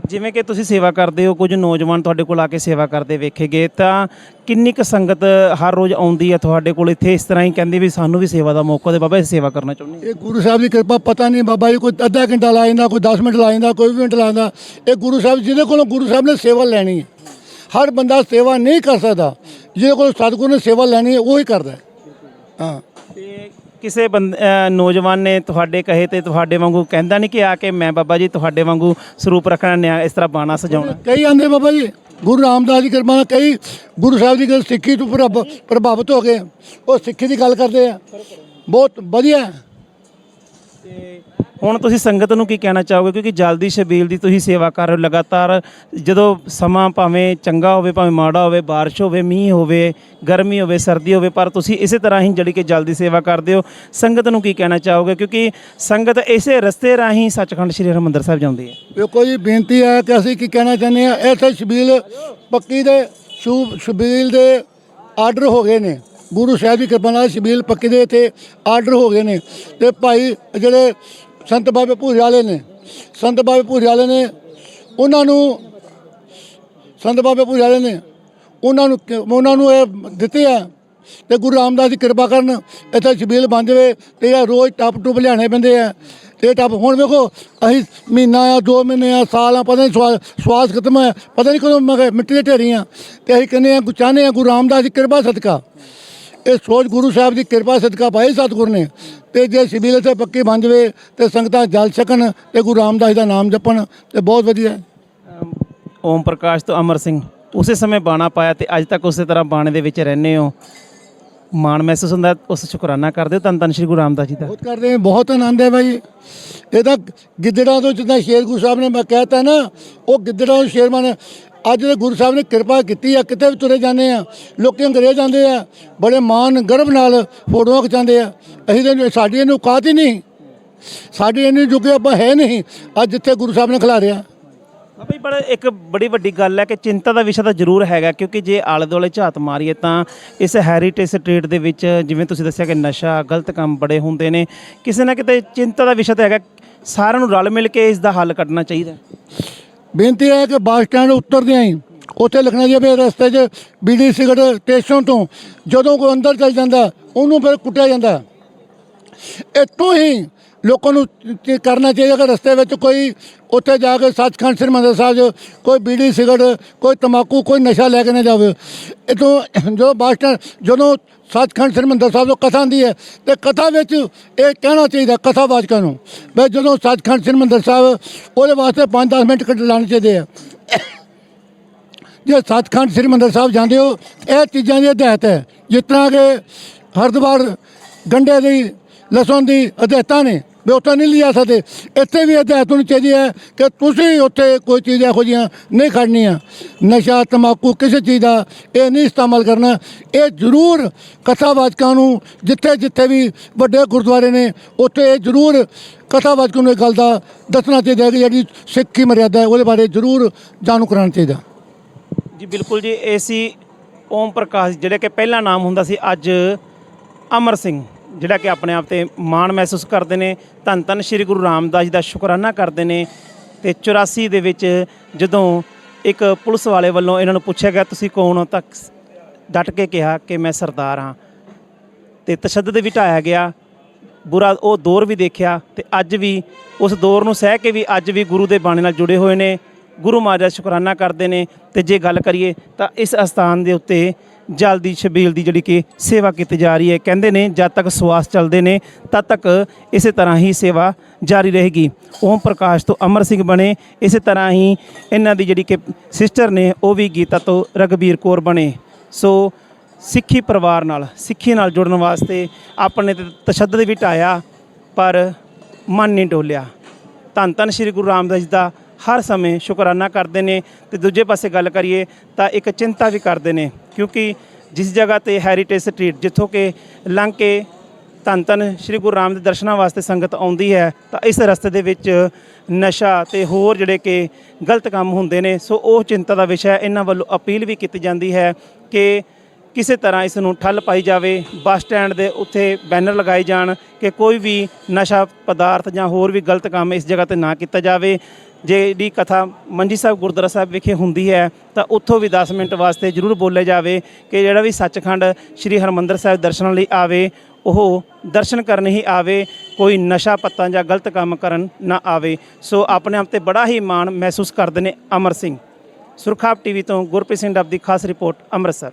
ਜਿਵੇਂ ਕਿ ਤੁਸੀਂ ਸੇਵਾ ਕਰਦੇ ਹੋ ਕੁਝ ਨੌਜਵਾਨ ਤੁਹਾਡੇ ਕੋਲ ਆ ਕੇ ਸੇਵਾ ਕਰਦੇ ਵੇਖੇ ਗਏ ਤਾਂ ਕਿੰਨੀ ਕੁ ਸੰਗਤ ਹਰ ਰੋਜ਼ ਆਉਂਦੀ ਹੈ ਤੁਹਾਡੇ ਕੋਲ? ਇੱਥੇ ਇਸ ਤਰ੍ਹਾਂ ਹੀ ਕਹਿੰਦੀ ਵੀ ਸਾਨੂੰ ਵੀ ਸੇਵਾ ਦਾ ਮੌਕਾ ਦੇ ਬਾਬਾ ਅਸੀਂ ਸੇਵਾ ਕਰਨਾ ਚਾਹੁੰਦੇ ਇਹ ਗੁਰੂ ਸਾਹਿਬ ਦੀ ਕਿਰਪਾ ਪਤਾ ਨਹੀਂ ਬਾਬਾ ਜੀ ਕੋਈ ਅੱਧਾ ਘੰਟਾ ਲਾ ਜਾਂਦਾ ਕੋਈ 10 ਮਿੰਟ ਲਾ ਜਾਂਦਾ ਕੋਈ 20 ਮਿੰਟ ਲਾ ਜਾਂਦਾ। ਇਹ ਗੁਰੂ ਸਾਹਿਬ ਜਿਹਦੇ ਕੋਲੋਂ ਗੁਰੂ ਸਾਹਿਬ ਨੇ ਸੇਵਾ ਲੈਣੀ ਹੈ ਹਰ ਬੰਦਾ ਸੇਵਾ ਨਹੀਂ ਕਰ ਸਕਦਾ। ਜਿਹਦੇ ਕੋਲ ਸਤਿਗੁਰੂ ਨੇ ਸੇਵਾ ਲੈਣੀ ਹੈ ਉਹ ਹੀ ਕਰਦਾ। ਹਾਂ। ਤੇ ਕਿਸੇ ਬੰਦ ਨੌਜਵਾਨ ਨੇ ਤੁਹਾਡੇ ਕਹੇ ਤੇ ਤੁਹਾਡੇ ਵਾਂਗੂ ਕਹਿੰਦਾ ਨਹੀਂ ਕਿ ਆ ਕੇ ਮੈਂ ਬਾਬਾ ਜੀ ਤੁਹਾਡੇ ਵਾਂਗੂ ਸਰੂਪ ਰੱਖਣਾ ਨਿਆ ਇਸ ਤਰ੍ਹਾਂ ਬਾਣਾ ਸਜਾਉਣਾ? ਕਈ ਆਂਦੇ ਬਾਬਾ ਜੀ ਗੁਰੂ ਰਾਮਦਾਸ ਦੀ ਕਿਰਪਾ ਨਾਲ ਕਈ ਗੁਰੂ ਸਾਹਿਬ ਦੀ ਗੱਲ ਸਿੱਖੀ ਤੋਂ ਪ੍ਰਭ- ਪ੍ਰਭਾਵਿਤ ਹੋ ਗਏ ਉਹ ਸਿੱਖੀ ਦੀ ਗੱਲ ਕਰਦੇ ਆ। ਬਹੁਤ ਵਧੀਆ। ਹੈ। ਤੇ ਹੁਣ ਤੁਸੀਂ ਸੰਗਤ ਨੂੰ ਕੀ ਕਹਿਣਾ ਚਾਹੋਗੇ? ਕਿਉਂਕਿ ਜਲਦੀ ਸ਼ਬੀਲ ਦੀ ਤੁਸੀਂ ਸੇਵਾ ਕਰ ਰਹੇ ਹੋ ਲਗਾਤਾਰ। ਜਦੋਂ ਸਮਾਂ ਭਾਵੇਂ ਚੰਗਾ ਹੋਵੇ, ਭਾਵੇਂ ਮਾੜਾ ਹੋਵੇ, ਬਾਰਿਸ਼ ਹੋਵੇ, ਮੀਂਹ ਹੋਵੇ, ਗਰਮੀ ਹੋਵੇ, ਸਰਦੀ ਹੋਵੇ, ਪਰ ਤੁਸੀਂ ਇਸੇ ਤਰ੍ਹਾਂ ਹੀ ਜਿਹੜੀ ਕਿ ਜਲਦੀ ਸੇਵਾ ਕਰਦੇ ਹੋ। ਸੰਗਤ ਨੂੰ ਕੀ ਕਹਿਣਾ ਚਾਹੋਗੇ? ਕਿਉਂਕਿ ਸੰਗਤ ਇਸੇ ਰਸਤੇ ਰਾਹੀਂ ਸੱਚਖੰਡ ਸ੍ਰੀ ਹਰਿਮੰਦਰ ਸਾਹਿਬ ਜਾਂਦੀ ਹੈ। ਵੇਖੋ ਜੀ, ਬੇਨਤੀ ਹੈ ਕਿ ਅਸੀਂ ਕੀ ਕਹਿਣਾ ਚਾਹੁੰਦੇ ਆ ਇੱਥੇ ਸ਼ਬੀਲ ਪੱਕੀ ਦੇ ਸ਼ੂ- ਸ਼ਬੀਲ ਦੇ ਆਰਡਰ ਹੋ ਗਏ ਨੇ। ਗੁਰੂ ਸਾਹਿਬ ਦੀ ਕਿਰਪਾ ਨਾਲ ਸ਼ਬੀਲ ਪੱਕੀ ਦੇ ਇੱਥੇ ਆਰਡਰ ਹੋ ਗਏ ਨੇ। ਤੇ ਭਾਈ ਜਿਹੜੇ ਸੰਤ ਬਾਬੇ ਭੂਰੀ ਵਾਲੇ ਨੇ, ਸੰਤ ਬਾਬੇ ਭੂਰੀ ਵਾਲੇ ਨੇ, ਉਹਨਾਂ ਨੂੰ, ਸੰਤ ਬਾਬੇ ਭੂਰੀ ਵਾਲੇ ਨੇ, ਉਹਨਾਂ ਨੂੰ ਉਹਨਾਂ ਨੂੰ ਇਹ ਦਿੱਤੇ ਆ ਤੇ ਗੁਰੂ ਰਾਮਦਾਸ ਦੀ ਕਿਰਪਾ ਕਰਨ, ਇੱਥੇ ਛਬੀਲ ਬਣ ਜਾਵੇ ਤੇ ਇਹ ਰੋਜ਼ ਟੱਪ ਟੁੱਪ ਲਿਆਣੇ ਪੈਂਦੇ ਆ। ਤੇ ਟੱਪ, ਹੁਣ ਵੇਖੋ, ਅਸੀਂ ਮਹੀਨਾ ਆ, ਦੋ ਮਹੀਨੇ ਆ, ਸਾਲ ਆ, ਪਤਾ ਨਹੀਂ ਸਵਾਸ ਸਵਾਸ ਖਤਮ ਹੈ ਪਤਾ ਨਹੀਂ ਕਦੋਂ ਮਗੇ ਮਿੱਟੀ ਦੇ ਢੇਰੀਆਂ। ਤੇ ਅਸੀਂ ਕਹਿੰਦੇ ਆ ਚਾਹੁੰਦੇ ਆ ਗੁਰੂ ਰਾਮਦਾਸ ਦੀ ਕਿਰਪਾ ਸਦਕਾ। ਇਹ ਸੋਚ ਗੁਰੂ ਸਾਹਿਬ ਦੀ ਕਿਰਪਾ ਸਦਕਾ ਪਾਈ ਸਤਿਗੁਰ ਨੇ। ਤੇ ਜੇ ਸ਼ਬੀਲ ਇੱਥੇ ਪੱਕੀ ਬਣ ਜਾਵੇ ਤੇ ਸੰਗਤਾਂ ਜਲ ਛਕਣ ਤੇ ਗੁਰੂ ਰਾਮਦਾਸ ਦਾ ਨਾਮ ਜਪਣ ਤੇ ਬਹੁਤ ਵਧੀਆ। ਓਮ ਪ੍ਰਕਾਸ਼ ਤੋਂ ਅਮਰ ਸਿੰਘ ਉਸੇ ਸਮੇਂ ਬਾਣਾ ਪਾਇਆ ਤੇ ਅੱਜ ਤੱਕ ਉਸੇ ਤਰ੍ਹਾਂ ਬਾਣੇ ਦੇ ਵਿੱਚ ਰਹਿੰਦੇ ਹੋ। ਮਾਣ ਮਹਿਸੂਸ ਹੁੰਦਾ ਉਸ ਸ਼ੁਕਰਾਨਾ ਕਰਦੇ ਹੋ ਧੰਨ ਧੰਨ ਸ੍ਰੀ ਗੁਰੂ ਰਾਮਦਾਸ ਜੀ ਦਾ। ਬਹੁਤ ਕਰਦੇ ਹਾਂ ਬਹੁਤ ਆਨੰਦ ਹੈ ਭਾਈ ਇਹ ਤਾਂ ਗਿੱਦੜਾਂ ਤੋਂ ਜਿੱਦਾਂ ਸ਼ੇਰ ਗੁਰੂ ਸਾਹਿਬ ਨੇ ਮੈਂ ਕਹਿਤਾ ਨਾ ਉਹ ਗਿੱਦੜਾਂ ਤੋਂ ਸ਼ੇਰ ਮਨ ਅੱਜ ਦੇ ਗੁਰੂ ਸਾਹਿਬ ਨੇ ਕਿਰਪਾ ਕੀਤੀ ਆ, ਕਿਤੇ ਵੀ ਤੁਰੇ ਜਾਂਦੇ ਆ, ਲੋਕੀ ਅੰਗਰੇਜ਼ ਜਾਂਦੇ ਆ, ਬੜੇ ਮਾਣ ਗਰਭ ਨਾਲ ਫੋਟੋਆਂ ਖਿਚਾਉਂਦੇ ਆ। ਅਸੀਂ ਤਾਂ ਸਾਡੀ ਇਹਨੂੰ ਔਕਾਤ ਹੀ ਨਹੀਂ। ਸਾਡੀ ਇੰਨੀ ਜੁਗੇ ਆਪਾਂ ਹੈ ਨਹੀਂ, ਅੱਜ ਜਿੱਥੇ ਗੁਰੂ ਸਾਹਿਬ ਨੇ ਖਿਲਾਰਿਆ। ਬਈ ਬੜਾ ਇੱਕ ਬੜੀ ਵੱਡੀ ਗੱਲ ਹੈ ਕਿ ਚਿੰਤਾ ਦਾ ਵਿਸ਼ਾ ਤਾਂ ਜ਼ਰੂਰ ਹੈਗਾ, ਕਿਉਂਕਿ ਜੇ ਆਲੇ ਦੁਆਲੇ ਝਾਤ ਮਾਰੀਏ ਤਾਂ ਇਸ ਹੈਰੀਟੇਜ ਸਟਰੀਟ ਦੇ ਵਿੱਚ ਜਿਵੇਂ ਤੁਸੀਂ ਦੱਸਿਆ ਕਿ ਨਸ਼ਾ, ਗਲਤ ਕੰਮ ਬੜੇ ਹੁੰਦੇ ਨੇ, ਕਿਸੇ ਨਾ ਕਿਤੇ ਚਿੰਤਾ ਦਾ ਵਿਸ਼ਾ ਤਾਂ ਹੈਗਾ, ਸਾਰਿਆਂ ਨੂੰ ਰਲ ਮਿਲ ਕੇ ਇਸ ਦਾ ਹੱਲ ਕੱਢਣਾ ਚਾਹੀਦਾ। ਬੇਨਤੀ ਹੈ ਕਿ ਬੱਸ ਸਟੈਂਡ ਉਤਰਦੇ ਹੀ। ਉੱਥੇ ਲਿਖਣਾ ਜੀ ਵੀ ਰਸਤੇ 'ਚ ਬੀੜੀ ਸਿਗਰਟ ਸਟੇਸ਼ਨ ਤੋਂ ਜਦੋਂ ਕੋਈ ਅੰਦਰ ਚੱਲ ਜਾਂਦਾ, ਉਹਨੂੰ ਫਿਰ ਕੁੱਟਿਆ ਜਾਂਦਾ। ਇੱਥੋਂ ਹੀ ਲੋਕਾਂ ਨੂੰ ਕਰਨਾ ਚਾਹੀਦਾ ਕਿ ਰਸਤੇ ਵਿੱਚ ਕੋਈ ਉੱਥੇ ਜਾ ਕੇ ਸੱਚਖੰਡ ਸ੍ਰੀ ਮੰਦਰ ਸਾਹਿਬ 'ਚ ਕੋਈ ਬੀੜੀ ਸਿਗਰਟ, ਕੋਈ ਤਮਾਕੂ ਕੋਈ ਨਸ਼ਾ ਲੈ ਕੇ ਨਾ ਜਾਵੇ। ਇਤੋਂ ਜਦੋਂ ਬੱਸ ਸਟੈਂਡ, ਜਦੋਂ ਸੱਚਖੰਡ ਸ੍ਰੀ ਸਾਹਿਬ ਤੋਂ ਕਥਾ ਆਉਂਦੀ ਹੈ ਤੇ ਕਥਾ ਵਿੱਚ ਇਹ ਕਹਿਣਾ ਚਾਹੀਦਾ ਕਥਾਵਾਚਕਾਂ ਨੂੰ ਵੀ ਜਦੋਂ ਸੱਚਖੰਡ ਸ੍ਰੀ ਮੰਦਰ ਸਾਹਿਬ ਉਹਦੇ ਵਾਸਤੇ 5-10 ਮਿੰਟ ਕੱਢ ਲਾਣੇ ਚਾਹੀਦੇ ਆ। ਜੇ ਸੱਚਖੰਡ ਸ੍ਰੀਮੰਦਰ ਸਾਹਿਬ ਜਾਂਦੇ ਹੋ, ਇਹ ਚੀਜ਼ਾਂ ਦੀ ਹਦਾਇਤ ਹੈ। ਜਿਸ ਤਰ੍ਹਾਂ ਕਿ ਹਰਿਦੁਆਰ ਗੰਡੇ ਦੀ, ਲਸਣ ਦੀ ਹਦਾਇਤਾਂ ਨੇ ਵੀ ਉੱਥੇ ਨਹੀਂ ਲਿਜਾ ਸਕਦੇ। ਇੱਥੇ ਵੀ ਹਦਾਇਤ ਹੋਣੀ ਚਾਹੀਦੀ ਹੈ ਕਿ ਤੁਸੀਂ ਉੱਥੇ ਕੋਈ ਚੀਜ਼ ਇਹੋ ਜਿਹੀਆਂ ਨਹੀਂ ਖੜਨੀਆਂ ਨਸ਼ਾ ਤਮਾਕੂ ਕਿਸੇ ਚੀਜ਼ ਦਾ ਇਹ ਨਹੀਂ ਇਸਤੇਮਾਲ ਕਰਨਾ। ਇਹ ਜ਼ਰੂਰ ਕਥਾਵਾਚਕਾਂ ਨੂੰ ਜਿੱਥੇ ਜਿੱਥੇ ਵੀ ਵੱਡੇ ਗੁਰਦੁਆਰੇ ਨੇ, ਉੱਥੇ ਇਹ ਜ਼ਰੂਰ ਕਥਾਵਾਚਕਾਂ ਨੂੰ ਇਹ ਗੱਲ ਦਾ ਦੱਸਣਾ ਚਾਹੀਦਾ ਹੈ ਕਿ ਜਿਹੜੀ ਸਿੱਖੀ ਮਰਿਆਦਾ ਹੈ ਉਹਦੇ ਬਾਰੇ ਜ਼ਰੂਰ ਜਾਣੂ ਕਰਾਉਣਾ ਚਾਹੀਦਾ। ਜੀ, ਬਿਲਕੁਲ ਜੀ, ਇਹ ਸੀ ਓਮ ਪ੍ਰਕਾਸ਼, ਜਿਹੜੇ ਕਿ ਪਹਿਲਾ ਨਾਮ ਹੁੰਦਾ ਸੀ ਅੱਜ ਅਮਰ ਸਿੰਘ। ਜਿਹੜਾ ਕਿ ਆਪਣੇ ਆਪ ਤੇ ਮਾਣ ਮਹਿਸੂਸ ਕਰਦੇ ਨੇ, ਧੰਨ ਧੰਨ ਸ੍ਰੀ ਗੁਰੂ ਰਾਮਦਾਸ ਜੀ ਦਾ ਸ਼ੁਕਰਾਨਾ ਕਰਦੇ ਨੇ। ਤੇ 84 ਦੇ ਵਿੱਚ ਜਦੋਂ ਇੱਕ ਪੁਲਿਸ ਵਾਲੇ ਵੱਲੋਂ ਇਹਨਾਂ ਨੂੰ ਪੁੱਛਿਆ ਗਿਆ, ਤੁਸੀਂ ਕੌਣ ਹੋ? ਤਾਂ ਡਟ ਕੇ ਕਿਹਾ ਕਿ ਮੈਂ ਸਰਦਾਰ ਹਾਂ। ਤੇ ਤਸ਼ੱਦਦ ਵੀ ਢਾਇਆ ਗਿਆ। ਬੁਰਾ ਉਹ ਦੌਰ ਵੀ ਦੇਖਿਆ ਤੇ ਅੱਜ ਵੀ ਉਸ ਦੌਰ ਨੂੰ ਸਹਿ ਕੇ ਵੀ ਅੱਜ ਵੀ ਗੁਰੂ ਦੇ ਬਾਣੇ ਨਾਲ ਜੁੜੇ ਹੋਏ ਨੇ। ਗੁਰੂ ਮਹਾਰਾਜ ਦਾ ਸ਼ੁਕਰਾਨਾ ਕਰਦੇ ਨੇ। ਤੇ ਜੇ ਗੱਲ ਕਰੀਏ ਤਾਂ ਇਸ ਅਸਥਾਨ ਦੇ ਉੱਤੇ ਜਲ ਦੀ ਛਬੀਲ ਦੀ ਜਿਹੜੀ ਕਿ ਸੇਵਾ ਕੀਤੀ ਜਾ ਰਹੀ ਹੈ। ਕਹਿੰਦੇ ਨੇ, ਜਦ ਤੱਕ ਸਵਾਸ ਚੱਲਦੇ ਨੇ, ਤਦ ਤੱਕ ਇਸੇ ਤਰ੍ਹਾਂ ਹੀ ਸੇਵਾ ਜਾਰੀ ਰਹੇਗੀ। ਓਮ ਪ੍ਰਕਾਸ਼ ਤੋਂ ਅਮਰ ਸਿੰਘ ਬਣੇ, ਇਸੇ ਤਰ੍ਹਾਂ ਹੀ ਇਹਨਾਂ ਦੀ ਜਿਹੜੀ ਕਿ ਸਿਸਟਰ ਨੇ, ਉਹ ਵੀ ਗੀਤਾ ਤੋਂ ਰਗਬੀਰ ਕੌਰ ਬਣੇ। ਸੋ ਸਿੱਖੀ ਪਰਿਵਾਰ ਨਾਲ, ਸਿੱਖੀ ਨਾਲ ਜੁੜਨ ਵਾਸਤੇ ਆਪਣੇ ਤੇ ਤਸ਼ੱਦਦ ਵੀ ਢਾਇਆ, ਪਰ ਮਨ ਨਹੀਂ ਡੋਲਿਆ। ਧੰਨ ਧੰਨ ਸ੍ਰੀ ਗੁਰੂ ਰਾਮਦਾਸ ਜੀ ਦਾ ਹਰ ਸਮੇਂ ਸ਼ੁਕਰਾਨਾ ਕਰਦੇ ਨੇ। ਤੇ ਦੂਜੇ ਪਾਸੇ ਗੱਲ ਕਰੀਏ, ਤਾਂ ਇੱਕ ਚਿੰਤਾ ਵੀ ਕਰਦੇ ਨੇ ਕਿਉਂਕਿ ਜਿਸ ਜਗ੍ਹਾ ਤੇ ਹੈਰੀਟੇਜ ਸਟਰੀਟ ਜਿੱਥੋਂ ਕਿ ਲੰਘ ਕੇ ਧੰਨ ਧੰਨ ਸ੍ਰੀ ਗੁਰੂ ਰਾਮ ਦੇ ਦਰਸ਼ਨਾਂ ਵਾਸਤੇ ਸੰਗਤ ਆਉਂਦੀ ਹੈ, ਤਾਂ ਇਸ ਰਸਤੇ ਦੇ ਵਿੱਚ ਨਸ਼ਾ ਤੇ ਹੋਰ ਜਿਹੜੇ ਕਿ ਗਲਤ ਕੰਮ ਹੁੰਦੇ ਨੇ, ਸੋ ਉਹ ਚਿੰਤਾ ਦਾ ਵਿਸ਼ਾ ਹੈ। ਇਹਨਾਂ ਵੱਲੋਂ ਅਪੀਲ ਵੀ ਕੀਤੀ ਜਾਂਦੀ ਹੈ ਕਿ ਕਿਸੇ ਤਰ੍ਹਾਂ ਇਸ ਨੂੰ ਠੱਲ ਪਾਈ ਜਾਵੇ, ਬੱਸ ਸਟੈਂਡ ਦੇ ਉੱਥੇ ਬੈਨਰ ਲਗਾਏ ਜਾਣ ਕਿ ਕੋਈ ਵੀ ਨਸ਼ਾ ਪਦਾਰਥ ਜਾਂ ਹੋਰ ਵੀ ਗਲਤ ਕੰਮ ਇਸ ਜਗ੍ਹਾ ਤੇ ਨਾ ਕੀਤਾ ਜਾਵੇ। ਜਿਹੜੀ ਕਥਾ ਮੰਜੀ ਸਾਹਿਬ ਗੁਰਦੁਆਰਾ ਸਾਹਿਬ ਵਿਖੇ ਹੁੰਦੀ ਹੈ, ਤਾਂ ਉੱਥੋਂ ਵੀ 10 ਮਿੰਟ ਵਾਸਤੇ ਜ਼ਰੂਰ ਬੋਲੇ ਜਾਵੇ ਕਿ ਜਿਹੜਾ ਵੀ ਸੱਚਖੰਡ ਸ੍ਰੀ ਹਰਮੰਦਰ ਸਾਹਿਬ ਦਰਸ਼ਨਾਂ ਲਈ ਆਵੇ, ਉਹ ਦਰਸ਼ਨ ਕਰਨ ਹੀ ਆਵੇ, ਕੋਈ ਨਸ਼ਾ ਪੱਤਾ ਜਾਂ ਗਲਤ ਕੰਮ ਕਰਨ ਨਾ ਆਵੇ। ਸੋ ਆਪਣੇ ਆਪ ਤੇ ਬੜਾ ਹੀ ਮਾਣ ਮਹਿਸੂਸ ਕਰਦੇ ਨੇ ਅਮਰ ਸਿੰਘ। ਸੁਰਖਾਬ ਟੀਵੀ ਤੋਂ ਗੁਰਪ੍ਰੀਤ ਸਿੰਘ ਡੱਬ ਦੀ ਖਾਸ ਰਿਪੋਰਟ ਅੰਮ੍ਰਿਤਸਰ।